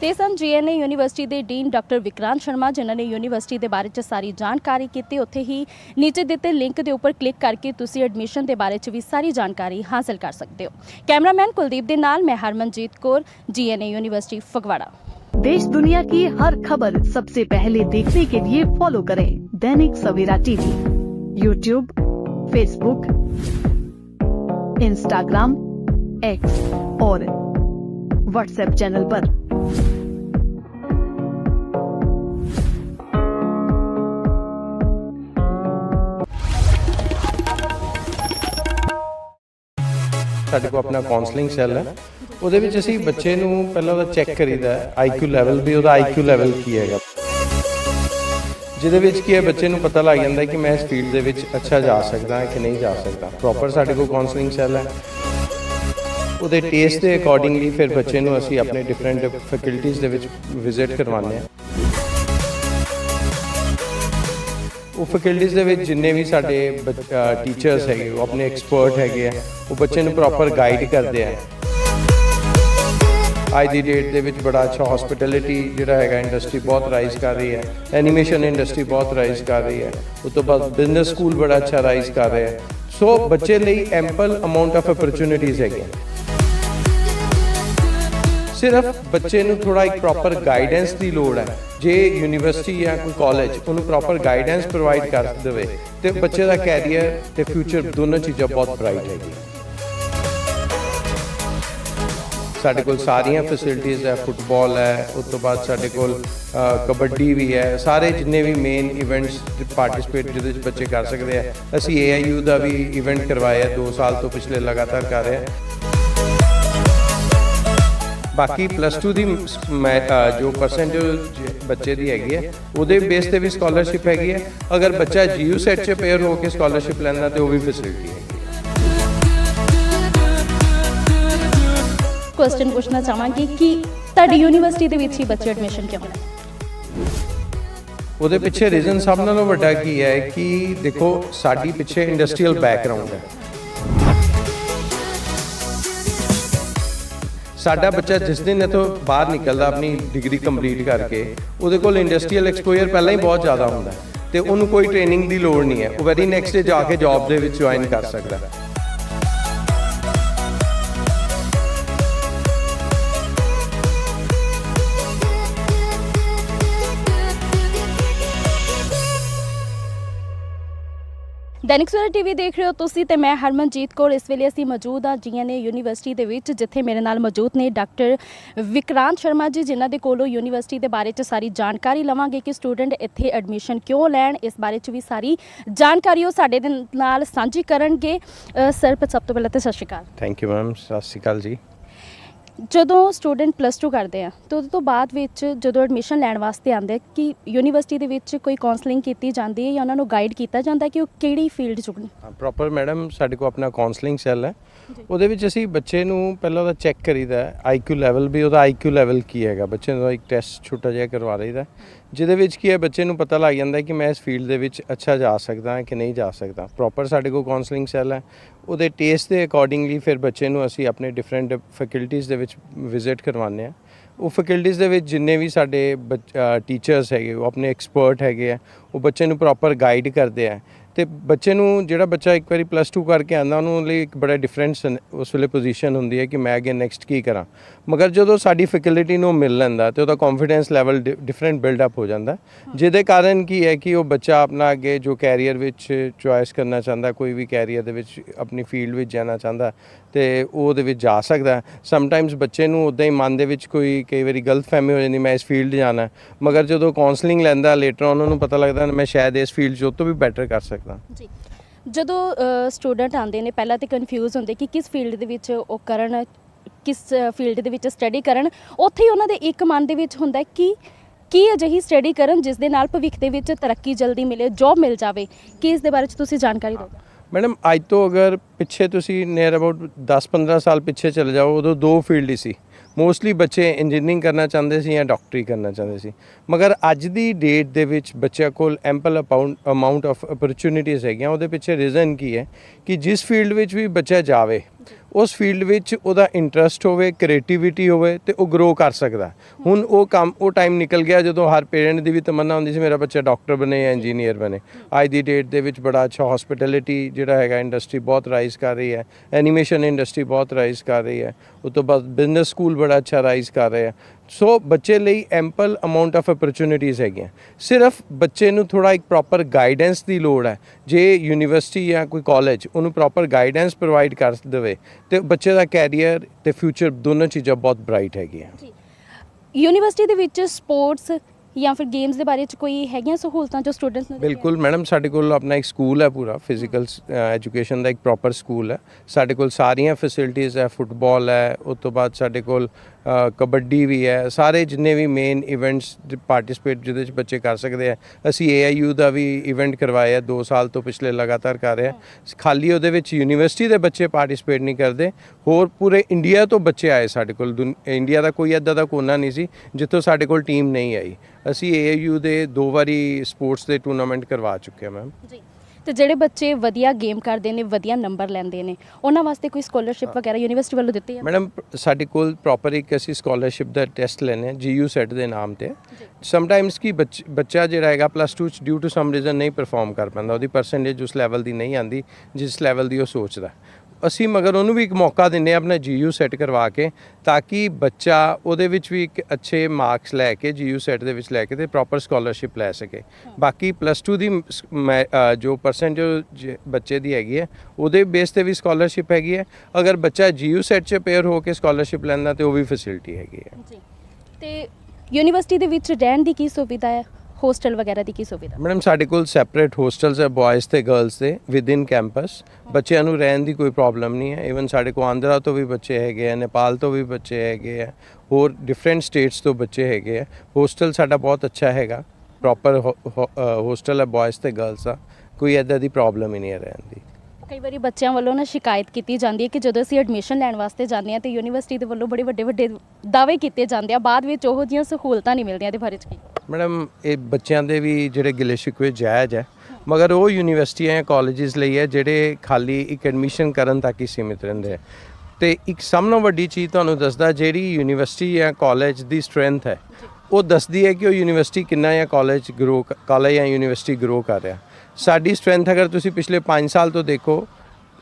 ਤੇ ਸਨ ਜੀਐਨਏ ਯੂਨੀਵਰਸਿਟੀ ਦੇ ਡੀਨ ਡਾਕਟਰ ਵਿਕਰਾਂਤ ਸ਼ਰਮਾ ਜਿਨ੍ਹਾਂ ਨੇ ਯੂਨੀਵਰਸਿਟੀ ਦੇ ਬਾਰੇ ਚ ਸਾਰੀ ਜਾਣਕਾਰੀ ਕੀਤੀ ਉੱਥੇ ਹੀ ਨੀਚੇ ਦਿੱਤੇ ਲਿੰਕ ਦੇ ਉੱਪਰ ਕਲਿੱਕ ਕਰਕੇ ਤੁਸੀਂ ਐਡਮਿਸ਼ਨ ਦੇ ਬਾਰੇ ਚ ਵੀ ਸਾਰੀ ਜਾਣਕਾਰੀ ਹਾਸਲ ਕਰ ਸਕਦੇ ਹੋ ਕੈਮਰਾਮੈਨ ਕੁਲਦੀਪ ਦੇ ਨਾਲ ਮੈਂ ਹਰਮਨਜੀਤ ਕੌਰ ਜੀਐਨਏ ਯੂਨੀਵਰਸਿਟੀ ਫਗਵਾੜਾ देश दुनिया की हर खबर सबसे पहले देखने के लिए फॉलो करें Dainik Savera TV YouTube Facebook Instagram X और व्हाट्सएप चैनल पर। ਸਾਡੇ ਕੋਲ ਆਪਣਾ ਕਾਉਂਸਲਿੰਗ ਸੈੱਲ ਹੈ। ਉਹਦੇ ਵਿੱਚ ਅਸੀਂ ਬੱਚੇ ਨੂੰ ਪਹਿਲਾਂ ਉਹਦਾ ਚੈੱਕ ਕਰੀਦਾ ਆਈਕਿਊ ਲੈਵਲ ਵੀ, ਉਹਦਾ ਆਈਕਿਊ ਲੈਵਲ ਕੀ ਹੈਗਾ। ਜਿਹਦੇ ਵਿੱਚ ਕੀ ਹੈ, ਬੱਚੇ ਨੂੰ ਪਤਾ ਲੱਗ ਜਾਂਦਾ ਕਿ ਮੈਂ ਇਸ ਫੀਲਡ ਦੇ ਵਿੱਚ ਅੱਛਾ ਜਾ ਸਕਦਾ ਕਿ ਨਹੀਂ ਜਾ ਸਕਦਾ। ਪ੍ਰੋਪਰ ਸਾਡੇ ਕੋਲ ਕਾਉਂਸਲਿੰਗ ਸੈੱਲ ਹੈ। ਉਹਦੇ ਟੇਸਟ ਦੇ ਅਕੋਰਡਿੰਗਲੀ ਫਿਰ ਬੱਚੇ ਨੂੰ ਅਸੀਂ ਆਪਣੇ ਡਿਫਰੈਂਟ ਫੈਕਲਟੀਆਂ ਦੇ ਵਿੱਚ ਵਿਜ਼ਿਟ ਕਰਵਾਉਂਦੇ ਹਾਂ। ਉਹ ਫੈਕਲਟੀਜ਼ ਦੇ ਵਿੱਚ ਜਿੰਨੇ ਵੀ ਸਾਡੇ ਟੀਚਰਸ ਹੈਗੇ, ਉਹ ਆਪਣੇ ਐਕਸਪਰਟ ਹੈਗੇ ਆ, ਉਹ ਬੱਚੇ ਨੂੰ ਪ੍ਰੋਪਰ ਗਾਈਡ ਕਰਦੇ ਆ। ਅੱਜ ਦੀ ਡੇਟ ਦੇ ਵਿੱਚ ਬੜਾ ਅੱਛਾ ਹਸਪਿਟੈਲਿਟੀ ਜਿਹੜਾ ਹੈਗਾ ਇੰਡਸਟਰੀ ਬਹੁਤ ਰਾਈਜ਼ ਕਰ ਰਹੀ ਹੈ। ਐਨੀਮੇਸ਼ਨ ਇੰਡਸਟਰੀ ਬਹੁਤ ਰਾਈਜ਼ ਕਰ ਰਹੀ ਹੈ। ਉਸ ਤੋਂ ਬਾਅਦ ਬਿਜ਼ਨਸ ਸਕੂਲ ਬੜਾ ਅੱਛਾ ਰਾਈਜ਼ ਕਰ ਰਿਹਾ ਹੈ। ਸੋ ਬੱਚੇ ਲਈ ਐਂਪਲ ਅਮਾਉਂਟ ਆਫ ਅਪਰਚੁਨਿਟੀਜ਼ ਹੈਗੀਆਂ। ਸਿਰਫ ਬੱਚੇ ਨੂੰ ਥੋੜਾ ਇੱਕ ਪ੍ਰੋਪਰ ਗਾਈਡੈਂਸ ਦੀ ਲੋੜ ਹੈ। ਜੇ ਯੂਨੀਵਰਸਿਟੀ ਜਾਂ ਕੋਈ ਕਾਲਜ ਉਹਨੂੰ ਪ੍ਰੋਪਰ ਗਾਈਡੈਂਸ ਪ੍ਰੋਵਾਈਡ ਕਰ ਦੇਵੇ, ਤੇ ਬੱਚੇ ਦਾ ਕੈਰੀਅਰ ਤੇ ਫਿਊਚਰ ਦੋਨੋਂ ਚੀਜ਼ਾਂ ਬਹੁਤ ਬ੍ਰਾਈਟ ਹੈਗੀ ਸਾਡੇ ਕੋਲ ਸਾਰੀਆਂ ਫੈਸਿਲਿਟੀਆਂ ਹੈ ਫੁੱਟਬਾਲ ਹੈ, ਉਸ ਤੋਂ ਬਾਅਦ ਸਾਡੇ ਕੋਲ ਕਬੱਡੀ ਵੀ ਹੈ, ਸਾਰੇ ਜਿੰਨੇ ਵੀ ਮੇਨ ਇਵੈਂਟਸ ਪਾਰਟਿਸਿਪੇਟ ਜਿਹਦੇ ਵਿੱਚ ਬੱਚੇ ਕਰ ਸਕਦੇ ਆ। ਅਸੀਂ AIU ਦਾ ਵੀ ਇਵੈਂਟ ਕਰਵਾਇਆ 2 ਸਾਲ ਤੋਂ ਪਿਛਲੇ ਲਗਾਤਾਰ ਕਰ ਰਹੇ ਹਾਂ ਬਾਕੀ ਪਲੱਸ 2 ਦੀ ਜੋ ਪਰਸੈਂਟੇਜ ਬੱਚੇ ਦੀ ਹੈਗੀ ਹੈ ਉਹਦੇ ਬੇਸ ਤੇ ਵੀ ਸਕਾਲਰਸ਼ਿਪ ਹੈਗੀ ਹੈ। ਅਗਰ ਬੱਚਾ ਜੀਯੂ ਸੈਟ 'ਚ ਪੇਅਰ ਹੋ ਕੇ ਸਕਾਲਰਸ਼ਿਪ ਲੈਂਦਾ ਤੇ ਉਹ ਵੀ ਫੈਸਿਲਿਟੀ ਹੈ। ਕੁਐਸਚਨ ਪੁੱਛਣਾ ਚਾਹਾਂਗੀ ਕਿ ਤੁਹਾਡੀ ਯੂਨੀਵਰਸਿਟੀ ਦੇ ਵਿੱਚ ਹੀ ਬੱਚੇ ਐਡਮਿਸ਼ਨ ਕਿਉਂ ਲੈਣ ਉਹਦੇ ਪਿੱਛੇ ਰੀਜ਼ਨ ਸਭ ਨਾਲੋਂ ਵੱਡਾ ਕੀ ਹੈ ਕਿ ਦੇਖੋ ਸਾਡੀ ਪਿੱਛੇ ਇੰਡਸਟਰੀਅਲ ਬੈਕਗ੍ਰਾਉਂਡ ਹੈ। ਸਾਡਾ ਬੱਚਾ ਜਿਸ ਦਿਨ ਇੱਥੋਂ ਬਾਹਰ ਨਿਕਲਦਾ ਆਪਣੀ ਡਿਗਰੀ ਕੰਪਲੀਟ ਕਰਕੇ, ਉਹਦੇ ਕੋਲ ਇੰਡਸਟਰੀਅਲ ਐਕਸਪੋਜ਼ਰ ਪਹਿਲਾਂ ਹੀ ਬਹੁਤ ਜ਼ਿਆਦਾ ਹੁੰਦਾ ਹੈ ਤੇ ਉਹਨੂੰ ਕੋਈ ਟ੍ਰੇਨਿੰਗ ਦੀ ਲੋੜ ਨਹੀਂ ਹੈ। ਉਹ ਵੈਰੀ ਨੈਕਸਟ ਡੇ ਜਾ ਕੇ ਜੌਬ ਦੇ ਵਿੱਚ ਜੁਆਇਨ ਕਰ ਸਕਦਾ ਹੈ। ਦੈਨਿਕ ਸਵੇਰਾ ਟੀਵੀ ਦੇਖ ਰਹੇ ਹੋ ਤੁਸੀਂ ਤੇ ਮੈਂ ਹਰਮਨਜੀਤ ਕੌਰ। ਇਸ ਵੇਲੇ ਅਸੀਂ ਮੌਜੂਦ ਹਾਂ ਜੀਐਨਏ ਯੂਨੀਵਰਸਿਟੀ ਦੇ ਵਿੱਚ, ਜਿੱਥੇ ਮੇਰੇ ਨਾਲ ਮੌਜੂਦ ਨੇ ਡਾਕਟਰ ਵਿਕਰਾਂਤ ਸ਼ਰਮਾ ਜੀ, ਜਿਨ੍ਹਾਂ ਦੇ ਕੋਲੋਂ ਯੂਨੀਵਰਸਿਟੀ ਦੇ ਬਾਰੇ ਚ ਸਾਰੀ ਜਾਣਕਾਰੀ ਲਵਾਂਗੇ ਕਿ ਸਟੂਡੈਂਟ ਇੱਥੇ ਐਡਮਿਸ਼ਨ ਕਿਉਂ ਲੈਣ, ਇਸ ਬਾਰੇ ਚ ਵੀ ਸਾਰੀ ਜਾਣਕਾਰੀ ਉਹ ਸਾਡੇ ਦੇ ਨਾਲ ਸਾਂਝੀ ਕਰਨਗੇ। ਸਰ, ਸਭ ਤੋਂ ਪਹਿਲਾਂ ਤਾਂ ਸਤਿ ਸ਼੍ਰੀ ਅਕਾਲ। ਥੈਂਕ ਯੂ ਮੈਮ ਸਤਿ ਸ਼੍ਰੀ ਅਕਾਲ ਜੀ। ਜਦੋਂ ਸਟੂਡੈਂਟ ਪਲੱਸ 2 ਕਰਦੇ ਆ, ਤਾਂ ਉਹਦੇ ਤੋਂ ਬਾਅਦ ਵਿੱਚ ਜਦੋਂ ਐਡਮਿਸ਼ਨ ਲੈਣ ਵਾਸਤੇ ਆਉਂਦੇ ਆ, ਕਿ ਯੂਨੀਵਰਸਿਟੀ ਦੇ ਵਿੱਚ ਕੋਈ ਕਾਉਂਸਲਿੰਗ ਕੀਤੀ ਜਾਂਦੀ ਹੈ ਜਾਂ ਉਹਨਾਂ ਨੂੰ ਗਾਈਡ ਕੀਤਾ ਜਾਂਦਾ ਕਿ ਉਹ ਕਿਹੜੀ ਫੀਲਡ ਚੁਣਨੀ ਪ੍ਰੋਪਰ ਮੈਡਮ ਸਾਡੇ ਕੋਲ ਆਪਣਾ ਕਾਉਂਸਲਿੰਗ ਸੈੱਲ ਹੈ। ਉਹਦੇ ਵਿੱਚ ਅਸੀਂ ਬੱਚੇ ਨੂੰ ਪਹਿਲਾਂ ਉਹਦਾ ਚੈੱਕ ਕਰੀਦਾ ਆਈਕਿਊ ਲੈਵਲ ਵੀ ਉਹਦਾ ਆਈਕਿਊ ਲੈਵਲ ਕੀ ਹੈਗਾ। ਬੱਚੇ ਦਾ ਇੱਕ ਟੈਸਟ ਛੋਟਾ ਜਿਹਾ ਕਰਵਾ ਲਈਦਾ ਜਿਹਦੇ ਵਿੱਚ ਕੀ ਹੈ, ਬੱਚੇ ਨੂੰ ਪਤਾ ਲੱਗ ਜਾਂਦਾ ਕਿ ਮੈਂ ਇਸ ਫੀਲਡ ਦੇ ਵਿੱਚ ਅੱਛਾ ਜਾ ਸਕਦਾ ਕਿ ਨਹੀਂ ਜਾ ਸਕਦਾ। ਪ੍ਰੋਪਰ ਸਾਡੇ ਕੋਲ ਕਾਉਂਸਲਿੰਗ ਸੈੱਲ ਹੈ। ਉਹਦੇ ਟੇਸਟ ਦੇ ਅਕੋਰਡਿੰਗਲੀ ਫਿਰ ਬੱਚੇ ਨੂੰ ਅਸੀਂ ਆਪਣੇ ਡਿਫਰੈਂਟ ਫੈਕਲਟੀਆਂ ਦੇ ਵਿੱਚ ਵਿਜ਼ਿਟ ਕਰਵਾਉਂਦੇ ਹਾਂ। ਉਹ ਫੈਕਲਟੀਆਂ ਦੇ ਵਿੱਚ ਜਿੰਨੇ ਵੀ ਸਾਡੇ ਟੀਚਰਸ ਹੈਗੇ, ਉਹ ਆਪਣੇ ਐਕਸਪਰਟ ਹੈਗੇ ਆ ਉਹ ਬੱਚੇ ਨੂੰ ਪ੍ਰੋਪਰ ਗਾਈਡ ਕਰਦੇ ਆ ਤੇ ਬੱਚੇ ਨੂੰ ਜਿਹੜਾ ਬੱਚਾ ਇੱਕ ਵਾਰੀ ਪਲੱਸ 2 ਕਰਕੇ ਆਂਦਾ ਉਹਨੂੰ ਲਈ ਇੱਕ ਬੜਾ ਡਿਫਰੈਂਸ ਉਸ ਵੇਲੇ ਪੋਜੀਸ਼ਨ ਹੁੰਦੀ ਹੈ ਕਿ ਮੈਂ ਅੱਗੇ ਨੈਕਸਟ ਕੀ ਕਰਾਂ। ਮਗਰ ਜਦੋਂ ਸਾਡੀ ਫੈਕਲਟੀ ਨੂੰ ਮਿਲ ਲੈਂਦਾ ਤੇ ਉਹਦਾ confidence level different build up ਹੋ ਜਾਂਦਾ। ਜਿਹਦੇ ਕਾਰਨ ਕੀ ਹੈ ਕਿ ਉਹ ਬੱਚਾ ਆਪਣਾ ਅੱਗੇ ਜੋ ਕੈਰੀਅਰ ਵਿੱਚ ਚੁਆਇਸ ਕਰਨਾ ਚਾਹੁੰਦਾ ਕੋਈ ਵੀ ਕੈਰੀਅਰ ਦੇ ਵਿੱਚ ਆਪਣੀ ਫੀਲਡ ਵਿੱਚ ਜਾਣਾ ਚਾਹੁੰਦਾ ਤੇ ਉਹ ਉਹਦੇ ਵਿੱਚ ਜਾ ਸਕਦਾ। ਸਮਟਾਈਮਸ ਬੱਚੇ ਨੂੰ ਉਦਾਂ ਹੀ ਮਨ ਦੇ ਵਿੱਚ ਕੋਈ ਕਈ ਵਾਰੀ ਗਲਤਫਹਿਮੀ ਹੋ ਜਾਂਦੀ ਮੈਂ ਇਸ ਫੀਲਡ ਜਾਣਾ। ਮਗਰ ਜਦੋਂ ਕਾਉਂਸਲਿੰਗ ਲੈਂਦਾ ਲੇਟਰ ਉਹਨਾਂ ਨੂੰ ਪਤਾ ਲੱਗਦਾ ਮੈਂ ਸ਼ਾਇਦ ਇਸ ਫੀਲਡ 'ਚ ਉਹ ਤੋਂ ਵੀ ਬੈਟਰ ਕਰ ਸਕਦਾ। ਜੀ। ਜਦੋਂ ਸਟੂਡੈਂਟ ਆਉਂਦੇ ਨੇ ਪਹਿਲਾਂ ਤੇ ਕਨਫਿਊਜ਼ ਹੁੰਦੇ ਕਿ ਕਿਸ ਫੀਲਡ ਦੇ ਵਿੱਚ ਉਹ ਕਰਨ ਕਿਸ ਫੀਲਡ ਦੇ ਵਿੱਚ ਸਟੱਡੀ ਕਰਨ ਉੱਥੇ ਹੀ ਉਹਨਾਂ ਦੇ ਇੱਕ ਮਨ ਦੇ ਵਿੱਚ ਹੁੰਦਾ ਕਿ ਕੀ ਅਜਿਹੀ ਸਟੱਡੀ ਕਰਨ ਜਿਸ ਦੇ ਨਾਲ ਭਵਿੱਖ ਦੇ ਵਿੱਚ ਤਰੱਕੀ ਜਲਦੀ ਮਿਲੇ ਜੌਬ ਮਿਲ ਜਾਵੇ। ਕੀ ਇਸ ਦੇ ਬਾਰੇ ਚ ਤੁਸੀਂ ਜਾਣਕਾਰੀ ਦਿਓ ਮੈਡਮ ਅੱਜ ਤੋਂ ਅਗਰ ਪਿੱਛੇ ਤੁਸੀਂ ਨੀਅਰ ਅਬਾਊਟ 10-15 ਸਾਲ ਪਿੱਛੇ ਚਲੇ ਜਾਓ ਉਦੋਂ ਦੋ ਫੀਲਡ ਹੀ ਸੀ। ਮੋਸਟਲੀ ਬੱਚੇ ਇੰਜੀਨੀਅਰਿੰਗ ਕਰਨਾ ਚਾਹੁੰਦੇ ਸੀ ਜਾਂ ਡਾਕਟਰੀ ਕਰਨਾ ਚਾਹੁੰਦੇ ਸੀ। ਮਗਰ ਅੱਜ ਦੀ ਡੇਟ ਦੇ ਵਿੱਚ ਬੱਚਿਆਂ ਕੋਲ ਐਂਪਲ ਅਮਾਉਂਟ ਆਫ ਅਪਰਚੁਨਿਟੀਜ਼ ਹੈਗੀਆਂ, ਉਹਦੇ ਪਿੱਛੇ ਰੀਜ਼ਨ ਕੀ ਹੈ ਕਿ ਜਿਸ ਫੀਲਡ ਵਿੱਚ ਵੀ ਬੱਚਾ ਜਾਵੇ, ਉਸ ਫੀਲਡ ਵਿੱਚ ਉਹਦਾ ਇੰਟਰਸਟ ਹੋਵੇ ਕ੍ਰੀਏਟੀਵਿਟੀ ਹੋਵੇ ਤੇ ਉਹ ਗਰੋ ਕਰ ਸਕਦਾ। ਹੁਣ ਉਹ ਕੰਮ ਉਹ ਟਾਈਮ ਨਿਕਲ ਗਿਆ ਜਦੋਂ ਹਰ ਪੇਰੈਂਟ ਦੀ ਵੀ ਤਮੰਨਾ ਹੁੰਦੀ ਸੀ, ਮੇਰਾ ਬੱਚਾ ਡਾਕਟਰ ਬਣੇ ਜਾਂ ਇੰਜੀਨੀਅਰ ਬਣੇ। ਅੱਜ ਦੀ ਡੇਟ ਦੇ ਵਿੱਚ ਬੜਾ ਅੱਛਾ ਹਸਪਿਟੈਲਿਟੀ ਜਿਹੜਾ ਹੈਗਾ ਇੰਡਸਟਰੀ ਬਹੁਤ ਰਾਈਜ਼ ਕਰ ਰਹੀ ਹੈ। ਐਨੀਮੇਸ਼ਨ ਇੰਡਸਟਰੀ ਬਹੁਤ ਰਾਈਜ਼ ਕਰ ਰਹੀ ਹੈ। ਉਹ ਤੋਂ ਬਾਅਦ ਬਿਜ਼ਨਸ ਸਕੂਲ ਬੜਾ ਅੱਛਾ ਰਾਈਜ਼ ਕਰ ਰਹੇ ਆ। ਸੋ ਬੱਚੇ ਲਈ ਐਂਪਲ ਅਮਾਉਂਟ ਆਫ ਓਪਰਚ्युनिटीज ਹੈਗੀਆਂ। ਸਿਰਫ ਬੱਚੇ ਨੂੰ ਥੋੜਾ ਇੱਕ ਪ੍ਰੋਪਰ ਗਾਈਡੈਂਸ ਦੀ ਲੋੜ ਹੈ। ਜੇ ਯੂਨੀਵਰਸਿਟੀ ਜਾਂ ਕੋਈ ਕਾਲਜ ਉਹਨੂੰ ਪ੍ਰੋਪਰ ਗਾਈਡੈਂਸ ਪ੍ਰੋਵਾਈਡ ਕਰ ਦੇਵੇ, ਤੇ ਬੱਚੇ ਦਾ ਕੈਰੀਅਰ ਤੇ ਫਿਊਚਰ ਦੋਨੋਂ ਚੀਜ਼ਾਂ ਬਹੁਤ ਬ੍ਰਾਈਟ ਹੈਗੀਆਂ। ਯੂਨੀਵਰਸਿਟੀ ਦੇ ਵਿੱਚ ਸਪੋਰਟਸ ਜਾਂ ਫਿਰ ਗੇਮਸ ਦੇ ਬਾਰੇ ਚ ਕੋਈ ਹੈਗੀਆਂ ਸਹੂਲਤਾਂ ਜੋ ਸਟੂਡੈਂਟਸ ਨੂੰ ਬਿਲਕੁਲ ਮੈਡਮ ਸਾਡੇ ਕੋਲ ਆਪਣਾ ਇੱਕ ਸਕੂਲ ਹੈ ਪੂਰਾ ਫਿਜ਼ੀਕਲ ਐਜੂਕੇਸ਼ਨ ਦਾ ਇੱਕ ਪ੍ਰੋਪਰ ਸਕੂਲ ਹੈ। ਸਾਡੇ ਕੋਲ ਸਾਰੀਆਂ ਫੈਸਿਲਿਟੀਆਂ ਹੈ ਫੁੱਟਬਾਲ ਹੈ ਉਸ ਤੋਂ ਬਾਅਦ ਸਾਡੇ ਕੋਲ ਕਬੱਡੀ ਵੀ ਹੈ ਸਾਰੇ ਜਿੰਨੇ ਵੀ ਮੇਨ ਇਵੈਂਟਸ ਪਾਰਟਿਸਿਪੇਟ ਜਿਹਦੇ ਵਿੱਚ ਬੱਚੇ ਕਰ ਸਕਦੇ ਆ। ਅਸੀਂ AIU ਦਾ ਵੀ ਇਵੈਂਟ ਕਰਵਾਇਆ 2 ਸਾਲ ਤੋਂ ਪਿਛਲੇ ਲਗਾਤਾਰ ਕਰ ਰਹੇ। ਖਾਲੀ ਉਹਦੇ ਵਿੱਚ ਯੂਨੀਵਰਸਿਟੀ ਦੇ ਬੱਚੇ ਪਾਰਟਿਸਿਪੇਟ ਨਹੀਂ ਕਰਦੇ ਹੋਰ ਪੂਰੇ ਇੰਡੀਆ ਤੋਂ ਬੱਚੇ ਆਏ ਸਾਡੇ ਕੋਲ। ਇੰਡੀਆ ਦਾ ਕੋਈ ਐਦਾਂ ਦਾ ਕੋਨਾ ਨਹੀਂ ਸੀ ਜਿੱਥੋਂ ਸਾਡੇ ਕੋਲ ਟੀਮ ਨਹੀਂ ਆਈ। ਅਸੀਂ AIU ਦੇ ਦੋ ਵਾਰੀ ਸਪੋਰਟਸ ਦੇ ਟੂਰਨਾਮੈਂਟ ਕਰਵਾ ਚੁੱਕੇ ਹਾਂ ਮੈਮ ਜੀ। ਤੇ ਜਿਹੜੇ ਬੱਚੇ ਵਧੀਆ ਗੇਮ ਕਰਦੇ ਨੇ ਵਧੀਆ ਨੰਬਰ ਲੈਂਦੇ ਨੇ ਉਹਨਾਂ ਵਾਸਤੇ ਕੋਈ ਸਕਾਲਰਸ਼ਿਪ ਵਗੈਰਾ ਯੂਨੀਵਰਸਿਟੀ ਵੱਲੋਂ ਦਿੱਤੀ ਹੈ ਮੈਡਮ ਸਾਡੇ ਕੋਲ ਪ੍ਰੋਪਰ ਇੱਕ ਅਸੀਂ ਸਕਾਲਰਸ਼ਿਪ ਦਾ ਟੈਸਟ ਲੈਨੇ ਆ ਜੀਯੂ ਸੈਟ ਦੇ ਨਾਮ ਤੇ। ਸਮਟਾਈਮਸ ਕੀ ਬੱਚ- ਜਿਹੜਾ ਹੈਗਾ ਪਲੱਸ 2 ਚ ਡਿਊ ਟੂ ਸਮ ਰੀਜ਼ਨ ਨਹੀਂ ਪਰਫਾਰਮ ਕਰ ਪਾਉਂਦਾ ਉਹਦੀ ਪਰਸੈਂਟੇਜ ਉਸ ਲੈਵਲ ਦੀ ਨਹੀਂ ਆਂਦੀ ਜਿਸ ਲੈਵਲ ਦੀ ਉਹ ਸੋਚਦਾ। ਅਸੀਂ ਮਗਰ ਉਹਨੂੰ ਵੀ ਇੱਕ ਮੌਕਾ ਦਿੰਨੇ ਆ ਆਪਣਾ ਜੀਯੂ ਸੈੱਟ ਕਰਵਾ ਕੇ ਤਾਂ ਕਿ ਬੱਚਾ ਉਹਦੇ ਵਿੱਚ ਵੀ ਇੱਕ ਅੱਛੇ ਮਾਰਕਸ ਲੈ ਕੇ ਜੀਯੂ ਸੈੱਟ ਦੇ ਵਿੱਚ ਲੈ ਕੇ ਤੇ ਪ੍ਰੋਪਰ ਸਕਾਲਰਸ਼ਿਪ ਲੈ ਸਕੇ। ਬਾਕੀ ਪਲੱਸ 2 ਦੀ ਸ- ਮੈਂ, ਅ, ਜੋ ਪਰਸੈਂਟੇਜ ਬੱਚੇ ਦੀ ਹੈਗੀ ਹੈ ਉਹਦੇ ਬੇਸ ਤੇ ਵੀ ਸਕਾਲਰਸ਼ਿਪ ਹੈਗੀ ਹੈ। ਅਗਰ ਬੱਚਾ ਜੀਯੂ ਸੈੱਟ 'ਚ ਪੇਅਰ ਹੋ ਕੇ ਸਕਾਲਰਸ਼ਿਪ ਲੈਂਦਾ ਤੇ ਉਹ ਵੀ ਫੈਸਿਲਿਟੀ ਹੈਗੀ ਹੈ। ਜੀ। ਤੇ ਯੂਨੀਵਰਸਿਟੀ ਦੇ ਵਿੱਚ ਰਹਿਣ ਦੀ ਕੀ ਸੁਵਿਧਾ ਹੈ? ਹੋਸਟਲ ਵਗੈਰਾ ਦੀ ਕੀ ਸੁਵਿਧਾ? ਮੈਡਮ, ਸਾਡੇ ਕੋਲ ਸੈਪਰੇਟ ਹੋਸਟਲਸ ਹੈ ਬॉयਜ਼ ਤੇ ਗਰਲਸ ਦੇ ਵਿਦ ਇਨ ਕੈਂਪਸ ਬੱਚਿਆਂ ਨੂੰ ਰਹਿਣ ਦੀ ਕੋਈ ਪ੍ਰੋਬਲਮ ਨਹੀਂ ਹੈ। ਇਵਨ ਸਾਡੇ ਕੋਲ ਆਂਧਰਾ ਤੋਂ ਵੀ ਬੱਚੇ ਹੈਗੇ ਆ, ਨੇਪਾਲ ਤੋਂ ਵੀ ਬੱਚੇ ਹੈਗੇ ਆ, ਹੋਰ ਡਿਫਰੈਂਟ ਸਟੇਟਸ ਤੋਂ ਬੱਚੇ ਹੈਗੇ ਆ। ਹੋਸਟਲ ਸਾਡਾ ਬਹੁਤ ਅੱਛਾ ਹੈਗਾ। ਪ੍ਰੋਪਰ ਹੋਸਟਲ ਹੈ ਬॉयਜ਼ ਤੇ ਗਰਲਸ ਦਾ। ਕੋਈ ਐਦਾਂ ਦੀ ਪ੍ਰੋਬਲਮ ਹੀ ਨਹੀਂ ਹੈ ਰਹਿਣ ਦੀ। ਕਈ ਵਾਰੀ ਬੱਚਿਆਂ ਵੱਲੋਂ ਨਾ ਸ਼ਿਕਾਇਤ ਕੀਤੀ ਜਾਂਦੀ ਹੈ ਕਿ ਜਦੋਂ ਅਸੀਂ ਐਡਮਿਸ਼ਨ ਲੈਣ ਵਾਸਤੇ ਜਾਂਦੇ ਹਾਂ ਤੇ ਯੂਨੀਵਰਸਿਟੀ ਦੇ ਵੱਲੋਂ ਬੜੇ ਵੱਡੇ ਵੱਡੇ ਦਾਅਵੇ ਕੀਤੇ ਜਾਂਦੇ ਆ, ਬਾਅਦ ਵਿੱਚ ਉਹੋ ਜਿਹੀਆਂ ਸਹੂਲਤਾਂ ਨਹੀਂ ਮਿਲਦੀਆਂ ਇਹਦੇ ਬਾਰੇ ਚ ਕੀ? ਮੈਡਮ, ਇਹ ਬੱਚਿਆਂ ਦੇ ਵੀ ਜਿਹੜੇ ਗਿਲੇ ਸ਼ਿਕਵੇ ਜਾਇਜ਼ ਹੈ, ਮਗਰ ਉਹ ਯੂਨੀਵਰਸਿਟੀਆਂ ਜਾਂ ਕਾਲਜਸ ਲਈ ਹੈ ਜਿਹੜੇ ਖਾਲੀ ਇੱਕ ਐਡਮਿਸ਼ਨ ਕਰਨ ਤੱਕ ਹੀ ਸੀਮਿਤ ਰਹਿੰਦੇ ਆ। ਤੇ ਇੱਕ ਸਭ ਨਾਲੋਂ ਵੱਡੀ ਚੀਜ਼ ਤੁਹਾਨੂੰ ਦੱਸਦਾ, ਜਿਹੜੀ ਯੂਨੀਵਰਸਿਟੀ ਜਾਂ ਕਾਲਜ ਦੀ ਸਟਰੈਂਥ ਹੈ, ਉਹ ਦੱਸਦੀ ਹੈ ਕਿ ਉਹ ਯੂਨੀਵਰਸਿਟੀ ਕਿੰਨਾ ਜਾਂ ਕਾਲਜ ਗਰੋ ਕਾਲਜ ਜਾਂ ਯੂਨੀਵਰਸਿਟੀ ਗਰੋ ਕਰ ਰਿਹਾ। ਸਾਡੀ ਸਟਰੈਂਥ ਅਗਰ ਤੁਸੀਂ ਪਿਛਲੇ 5 ਸਾਲ ਤੋਂ ਦੇਖੋ,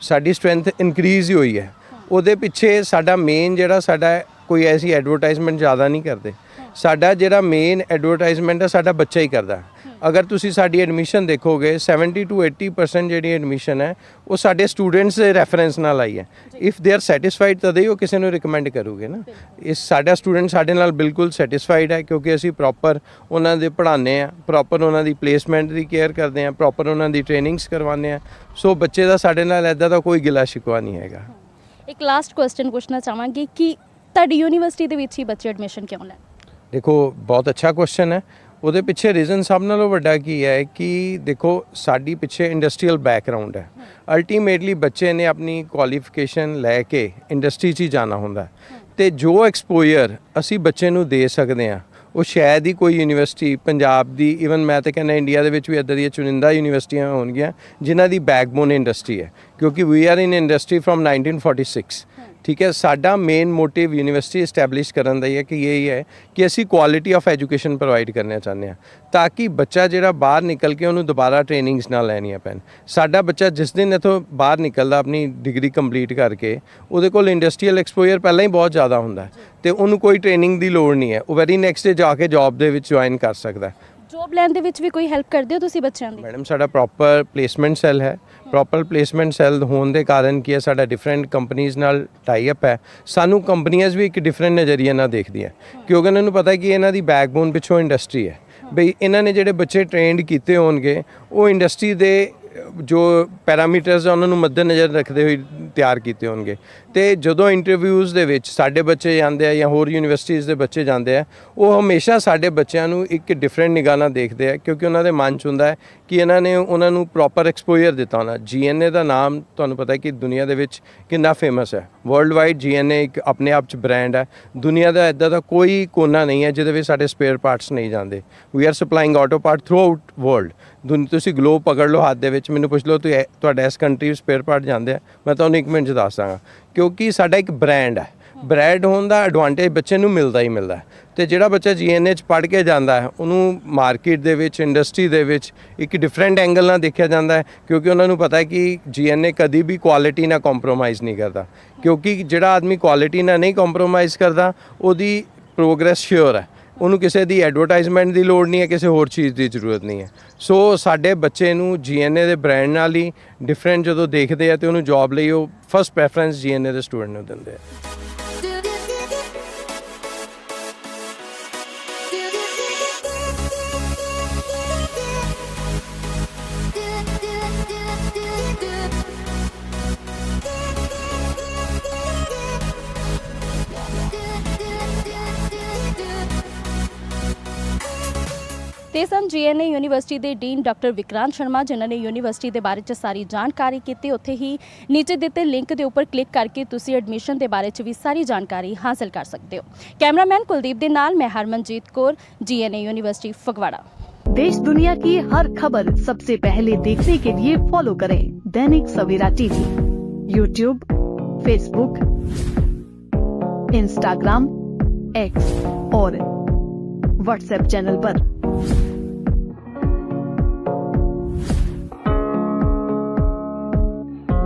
ਸਾਡੀ ਸਟਰੈਂਥ ਇਨਕਰੀਜ਼ ਹੀ ਹੋਈ ਹੈ। ਉਹਦੇ ਪਿੱਛੇ ਸਾਡਾ ਮੇਨ ਜਿਹੜਾ ਸਾਡਾ ਕੋਈ ਐਸੀ ਐਡਵਰਟਾਈਜ਼ਮੈਂਟ ਜ਼ਿਆਦਾ ਨਹੀਂ ਕਰਦੇ। ਸਾਡਾ ਜਿਹੜਾ ਮੇਨ ਐਡਵਰਟਾਈਜ਼ਮੈਂਟ ਹੈ, ਸਾਡਾ ਬੱਚਾ ਹੀ ਕਰਦਾ। ਅਗਰ ਤੁਸੀਂ ਸਾਡੀ ਐਡਮਿਸ਼ਨ ਦੇਖੋਗੇ 70 ਟੂ 80% ਜਿਹੜੀ ਐਡਮਿਸ਼ਨ ਹੈ ਉਹ ਸਾਡੇ ਸਟੂਡੈਂਟਸ ਦੇ ਰੈਫਰੈਂਸ ਨਾਲ ਆਈ ਹੈ। ਇਫ ਦੇ ਆਰ ਸੈਟੀਸਫਾਈਡ ਤਦੇ ਉਹ ਕਿਸੇ ਨੂੰ ਰਿਕਮੈਂਡ ਕਰੂਗੇ ਨਾ। ਇਸ ਸਾਡਾ ਸਟੂਡੈਂਟ ਸਾਡੇ ਨਾਲ ਬਿਲਕੁਲ ਸੈਟੀਸਫਾਈਡ ਹੈ ਕਿਉਂਕਿ ਅਸੀਂ ਪ੍ਰੋਪਰ ਉਹਨਾਂ ਦੇ ਪੜ੍ਹਾਉਂਦੇ ਆ ਪ੍ਰੋਪਰ ਉਹਨਾਂ ਦੀ ਪਲੇਸਮੈਂਟ ਦੀ ਕੇਅਰ ਕਰਦੇ ਆ ਪ੍ਰੋਪਰ ਉਹਨਾਂ ਦੀ ਟ੍ਰੇਨਿੰਗਸ ਕਰਵਾਉਂਦੇ ਆ ਸੋ ਬੱਚੇ ਦਾ ਸਾਡੇ ਨਾਲ ਐਦਾਂ ਦਾ ਕੋਈ ਗਿਲਾ ਸ਼ਿਕਵਾ ਨਹੀਂ ਹੈਗਾ। ਇੱਕ ਲਾਸਟ ਕੁਐਸਚਨ ਪੁੱਛਣਾ ਚਾਹਾਂਗੀ ਕਿ ਤੁਹਾਡੀ ਯੂਨੀਵਰਸਿਟੀ ਦੇ ਵਿੱਚ ਹੀ ਬੱਚੇ ਐਡਮਿਸ਼ਨ ਕਿਉਂ ਲੈਣ? ਦੇਖੋ ਬਹੁਤ ਅੱਛਾ ਕੁਐਸਚਨ ਹੈ। ਉਹਦੇ ਪਿੱਛੇ ਰੀਜ਼ਨ ਸਭ ਨਾਲੋਂ ਵੱਡਾ ਕੀ ਹੈ ਕਿ ਦੇਖੋ, ਸਾਡੀ ਪਿੱਛੇ ਇੰਡਸਟਰੀਅਲ ਬੈਕਗ੍ਰਾਉਂਡ ਹੈ। ਅਲਟੀਮੇਟਲੀ ਬੱਚੇ ਨੇ ਆਪਣੀ ਕੁਆਲੀਫਿਕੇਸ਼ਨ ਲੈ ਕੇ ਇੰਡਸਟਰੀ 'ਚ ਹੀ ਜਾਣਾ ਹੁੰਦਾ ਹੈ। ਤੇ ਜੋ ਐਕਸਪੋਜ਼ਰ ਅਸੀਂ ਬੱਚੇ ਨੂੰ ਦੇ ਸਕਦੇ ਹਾਂ, ਉਹ ਸ਼ਾਇਦ ਹੀ ਕੋਈ ਯੂਨੀਵਰਸਿਟੀ ਪੰਜਾਬ ਦੀ ਇਵਨ ਮੈਂ ਤਾਂ ਕਹਿੰਦਾ ਇੰਡੀਆ ਦੇ ਵਿੱਚ ਵੀ ਇਦਾਂ ਦੀਆਂ ਚੁਣਿੰਦਾ ਯੂਨੀਵਰਸਿਟੀਆਂ ਹੋਣਗੀਆਂ, ਜਿਨ੍ਹਾਂ ਦੀ ਬੈਕਬੋਨ ਇੰਡਸਟਰੀ ਹੈ। ਕਿਉਂਕਿ we are in industry from 1946 ਠੀਕ ਹੈ ਸਾਡਾ ਮੇਨ ਮੋਟਿਵ ਯੂਨੀਵਰਸਿਟੀ ਐਸਟੈਬਲਿਸ਼ ਕਰਨ ਦਾ ਹੀ ਹੈ ਕਿ ਇਹ ਹੀ ਹੈ ਕਿ ਅਸੀਂ ਕੁਆਲਿਟੀ ਆਫ ਐਜੂਕੇਸ਼ਨ ਪ੍ਰੋਵਾਈਡ ਕਰਨਾ ਚਾਹੁੰਦੇ ਹਾਂ ਤਾਂ ਕਿ ਬੱਚਾ ਜਿਹੜਾ ਬਾਹਰ ਨਿਕਲ ਕੇ ਉਹਨੂੰ ਦੁਬਾਰਾ ਟ੍ਰੇਨਿੰਗਸ ਨਾ ਲੈਣੀਆਂ ਪੈਣ। ਸਾਡਾ ਬੱਚਾ ਜਿਸ ਦਿਨ ਇੱਥੋਂ ਬਾਹਰ ਨਿਕਲਦਾ ਆਪਣੀ ਡਿਗਰੀ ਕੰਪਲੀਟ ਕਰਕੇ ਉਹਦੇ ਕੋਲ ਇੰਡਸਟਰੀਅਲ ਐਕਸਪੋਜ਼ਰ ਪਹਿਲਾਂ ਹੀ ਬਹੁਤ ਜ਼ਿਆਦਾ ਹੁੰਦਾ ਤੇ ਉਹਨੂੰ ਕੋਈ ਟ੍ਰੇਨਿੰਗ ਦੀ ਲੋੜ ਨਹੀਂ ਹੈ। ਉਹ ਵੈਰੀ ਨੈਕਸਟ ਡੇ ਜਾ ਕੇ ਜੌਬ ਦੇ ਵਿੱਚ ਜੁਆਇਨ ਕਰ ਸਕਦਾ ਜੋਬ ਲੈਣ ਦੇ ਵਿੱਚ ਵੀ ਕੋਈ ਹੈਲਪ ਕਰਦੇ ਹੋ ਤੁਸੀਂ ਬੱਚਿਆਂ ਦੀ? ਮੈਡਮ ਸਾਡਾ ਪ੍ਰੋਪਰ ਪਲੇਸਮੈਂਟ ਸੈੱਲ ਹੈ। ਪ੍ਰੋਪਰ ਪਲੇਸਮੈਂਟ ਸੈੱਲ ਹੋਣ ਦੇ ਕਾਰਨ ਕੀ ਹੈ, ਸਾਡਾ ਡਿਫਰੈਂਟ ਕੰਪਨੀਆਂ ਨਾਲ ਟਾਈ ਅਪ ਹੈ। ਸਾਨੂੰ ਕੰਪਨੀਆਂ ਵੀ ਇੱਕ ਡਿਫਰੈਂਟ ਨਜ਼ਰੀਏ ਨਾਲ ਦੇਖਦੀਆਂ ਕਿਉਂਕਿ ਉਹਨਾਂ ਨੂੰ ਪਤਾ ਕਿ ਇਹਨਾਂ ਦੀ ਬੈਕਬੋਨ ਪਿੱਛੋਂ ਇੰਡਸਟਰੀ ਹੈ। ਬਈ ਇਹਨਾਂ ਨੇ ਜਿਹੜੇ ਬੱਚੇ ਟ੍ਰੇਨਡ ਕੀਤੇ ਹੋਣਗੇ, ਉਹ ਇੰਡਸਟਰੀ ਦੇ ਜੋ ਪੈਰਾਮੀਟਰਸ ਆ, ਉਹਨਾਂ ਨੂੰ ਮੱਦੇਨਜ਼ਰ ਰੱਖਦੇ ਹੋਏ ਤਿਆਰ ਕੀਤੇ ਹੋਣਗੇ। ਤੇ ਜਦੋਂ ਇੰਟਰਵਿਊਜ਼ ਦੇ ਵਿੱਚ ਸਾਡੇ ਬੱਚੇ ਜਾਂਦੇ ਆ ਜਾਂ ਹੋਰ ਯੂਨੀਵਰਸਿਟੀਜ਼ ਦੇ ਬੱਚੇ ਜਾਂਦੇ ਆ, ਉਹ ਹਮੇਸ਼ਾ ਸਾਡੇ ਬੱਚਿਆਂ ਨੂੰ ਇੱਕ ਡਿਫਰੈਂਟ ਨਿਗਾਹ ਨਾਲ ਦੇਖਦੇ ਆ, ਕਿਉਂਕਿ ਉਹਨਾਂ ਦੇ ਮਨ 'ਚ ਹੁੰਦਾ ਹੈ ਕਿ ਇਹਨਾਂ ਨੇ ਉਹਨਾਂ ਨੂੰ ਪ੍ਰੋਪਰ ਐਕਸਪੋਜ਼ਰ ਦਿੱਤਾ ਹੋਣਾ। ਜੀਐਨਏ ਦਾ ਨਾਮ ਤੁਹਾਨੂੰ ਪਤਾ ਹੈ ਕਿ ਦੁਨੀਆ ਦੇ ਵਿੱਚ ਕਿੰਨਾ ਫੇਮਸ ਹੈ। ਵਰਲਡ ਵਾਈਡ ਜੀਐਨਏ ਇੱਕ ਆਪਣੇ ਆਪ 'ਚ ਬ੍ਰਾਂਡ ਹੈ। ਦੁਨੀਆ ਦਾ ਇਦਾਂ ਦਾ ਕੋਈ ਕੋਨਾ ਨਹੀਂ ਹੈ ਜਿਹਦੇ ਵਿੱਚ ਸਾਡੇ ਸਪੇਅਰ ਪਾਰਟਸ ਨਹੀਂ ਜਾਂਦੇ। We are supplying auto part throughout world ਦੁਨ, ਤੁਸੀਂ ਗਲੋਬ ਪਕੜ ਲਓ ਹੱਥ ਦੇ ਵਿੱਚ, ਮੈਨੂੰ ਪੁੱਛ ਲਓ ਤੁਸੀਂ ਤੁਹਾਡਾ ਇਸ ਕੰਟਰੀ ਸਪੇਅਰ ਪਾਰਟ ਜਾਂਦੇ ਆ? ਮੈਂ ਤੁਹਾਨੂੰ ਇੱਕ ਮਿੰਟ 'ਚ ਦੱਸ ਦਾਂਗਾ ਕਿਉਂਕਿ ਸਾਡਾ ਇੱਕ ਬ੍ਰਾਂਡ ਹੈ। ਬ੍ਰਾਂਡ ਹੋਣ ਦਾ ਐਡਵਾਂਟੇਜ ਬੱਚੇ ਨੂੰ ਮਿਲਦਾ ਹੀ ਮਿਲਦਾ ਹੈ। ਤੇ ਜਿਹੜਾ ਬੱਚਾ ਜੀਐਨਏ 'ਚ ਪੜ੍ਹ ਕੇ ਜਾਂਦਾ ਹੈ, ਉਹਨੂੰ ਮਾਰਕੀਟ ਦੇ ਵਿੱਚ ਇੰਡਸਟਰੀ ਦੇ ਵਿੱਚ ਇੱਕ ਡਿਫਰੈਂਟ ਐਂਗਲ ਨਾਲ ਦੇਖਿਆ ਜਾਂਦਾ ਹੈ। ਕਿਉਂਕਿ ਉਹਨਾਂ ਨੂੰ ਪਤਾ ਹੈ ਕਿ ਜੀਐਨਏ ਕਦੀ ਵੀ ਕੁਆਲਿਟੀ ਨਾਲ ਕੰਪਰੋਮਾਈਜ਼ ਨਹੀਂ ਕਰਦਾ। ਕਿਉਂਕਿ ਜਿਹੜਾ ਆਦਮੀ ਕੁਆਲਿਟੀ ਨਾਲ ਨਹੀਂ ਕੰਪਰੋਮਾਈਜ਼ ਕਰਦਾ, ਉਹਦੀ ਪ੍ਰੋਗਰੈਸ ਸ਼ੋਰ ਹੈ। ਉਹਨੂੰ ਕਿਸੇ ਦੀ ਐਡਵਰਟਾਈਜ਼ਮੈਂਟ ਦੀ ਲੋੜ ਨਹੀਂ ਹੈ, ਕਿਸੇ ਹੋਰ ਚੀਜ਼ ਦੀ ਜ਼ਰੂਰਤ ਨਹੀਂ ਹੈ। ਸੋ ਸਾਡੇ ਬੱਚੇ ਨੂੰ ਜੀਐਨਏ ਦੇ ਬ੍ਰਾਂਡ ਨਾਲ ਹੀ ਡਿਫਰੈਂਟ ਜਦੋਂ ਦੇਖਦੇ ਆ ਤੇ ਉਹਨੂੰ ਜੌਬ ਲਈ ਉਹ ਫਸਟ ਪ੍ਰੈਫਰੈਂਸ ਜੀਐਨਏ ਦੇ ਸਟੂਡੈਂਟ ਨੂੰ ਦਿੰਦੇ ਆ। ਤੇ ਸਨ ਜੀਐਨਏ ਯੂਨੀਵਰਸਿਟੀ ਦੇ ਡੀਨ ਡਾਕਟਰ ਵਿਕਰਾਂਤ ਸ਼ਰਮਾ ਜਿਨ੍ਹਾਂ ਨੇ ਯੂਨੀਵਰਸਿਟੀ ਦੇ ਬਾਰੇ ਚ ਸਾਰੀ ਜਾਣਕਾਰੀ ਕੀਤੀ ਉੱਥੇ ਹੀ ਨੀਚੇ ਦਿੱਤੇ ਲਿੰਕ ਦੇ ਉੱਪਰ ਕਲਿੱਕ ਕਰਕੇ ਤੁਸੀਂ ਐਡਮਿਸ਼ਨ ਦੇ ਬਾਰੇ ਚ ਵੀ ਸਾਰੀ ਜਾਣਕਾਰੀ ਹਾਸਲ ਕਰ ਸਕਦੇ ਹੋ ਕੈਮਰਾਮੈਨ ਕੁਲਦੀਪ ਦੇ ਨਾਲ ਮੈਂ ਹਰਮਨਜੀਤ ਕੌਰ ਜੀਐਨਏ ਯੂਨੀਵਰਸਿਟੀ ਫਗਵਾੜਾ देश दुनिया की हर खबर सबसे पहले देखने के लिए फॉलो करें Dainik Savera TV YouTube Facebook Instagram X और व्हाट्सएप चैनल पर।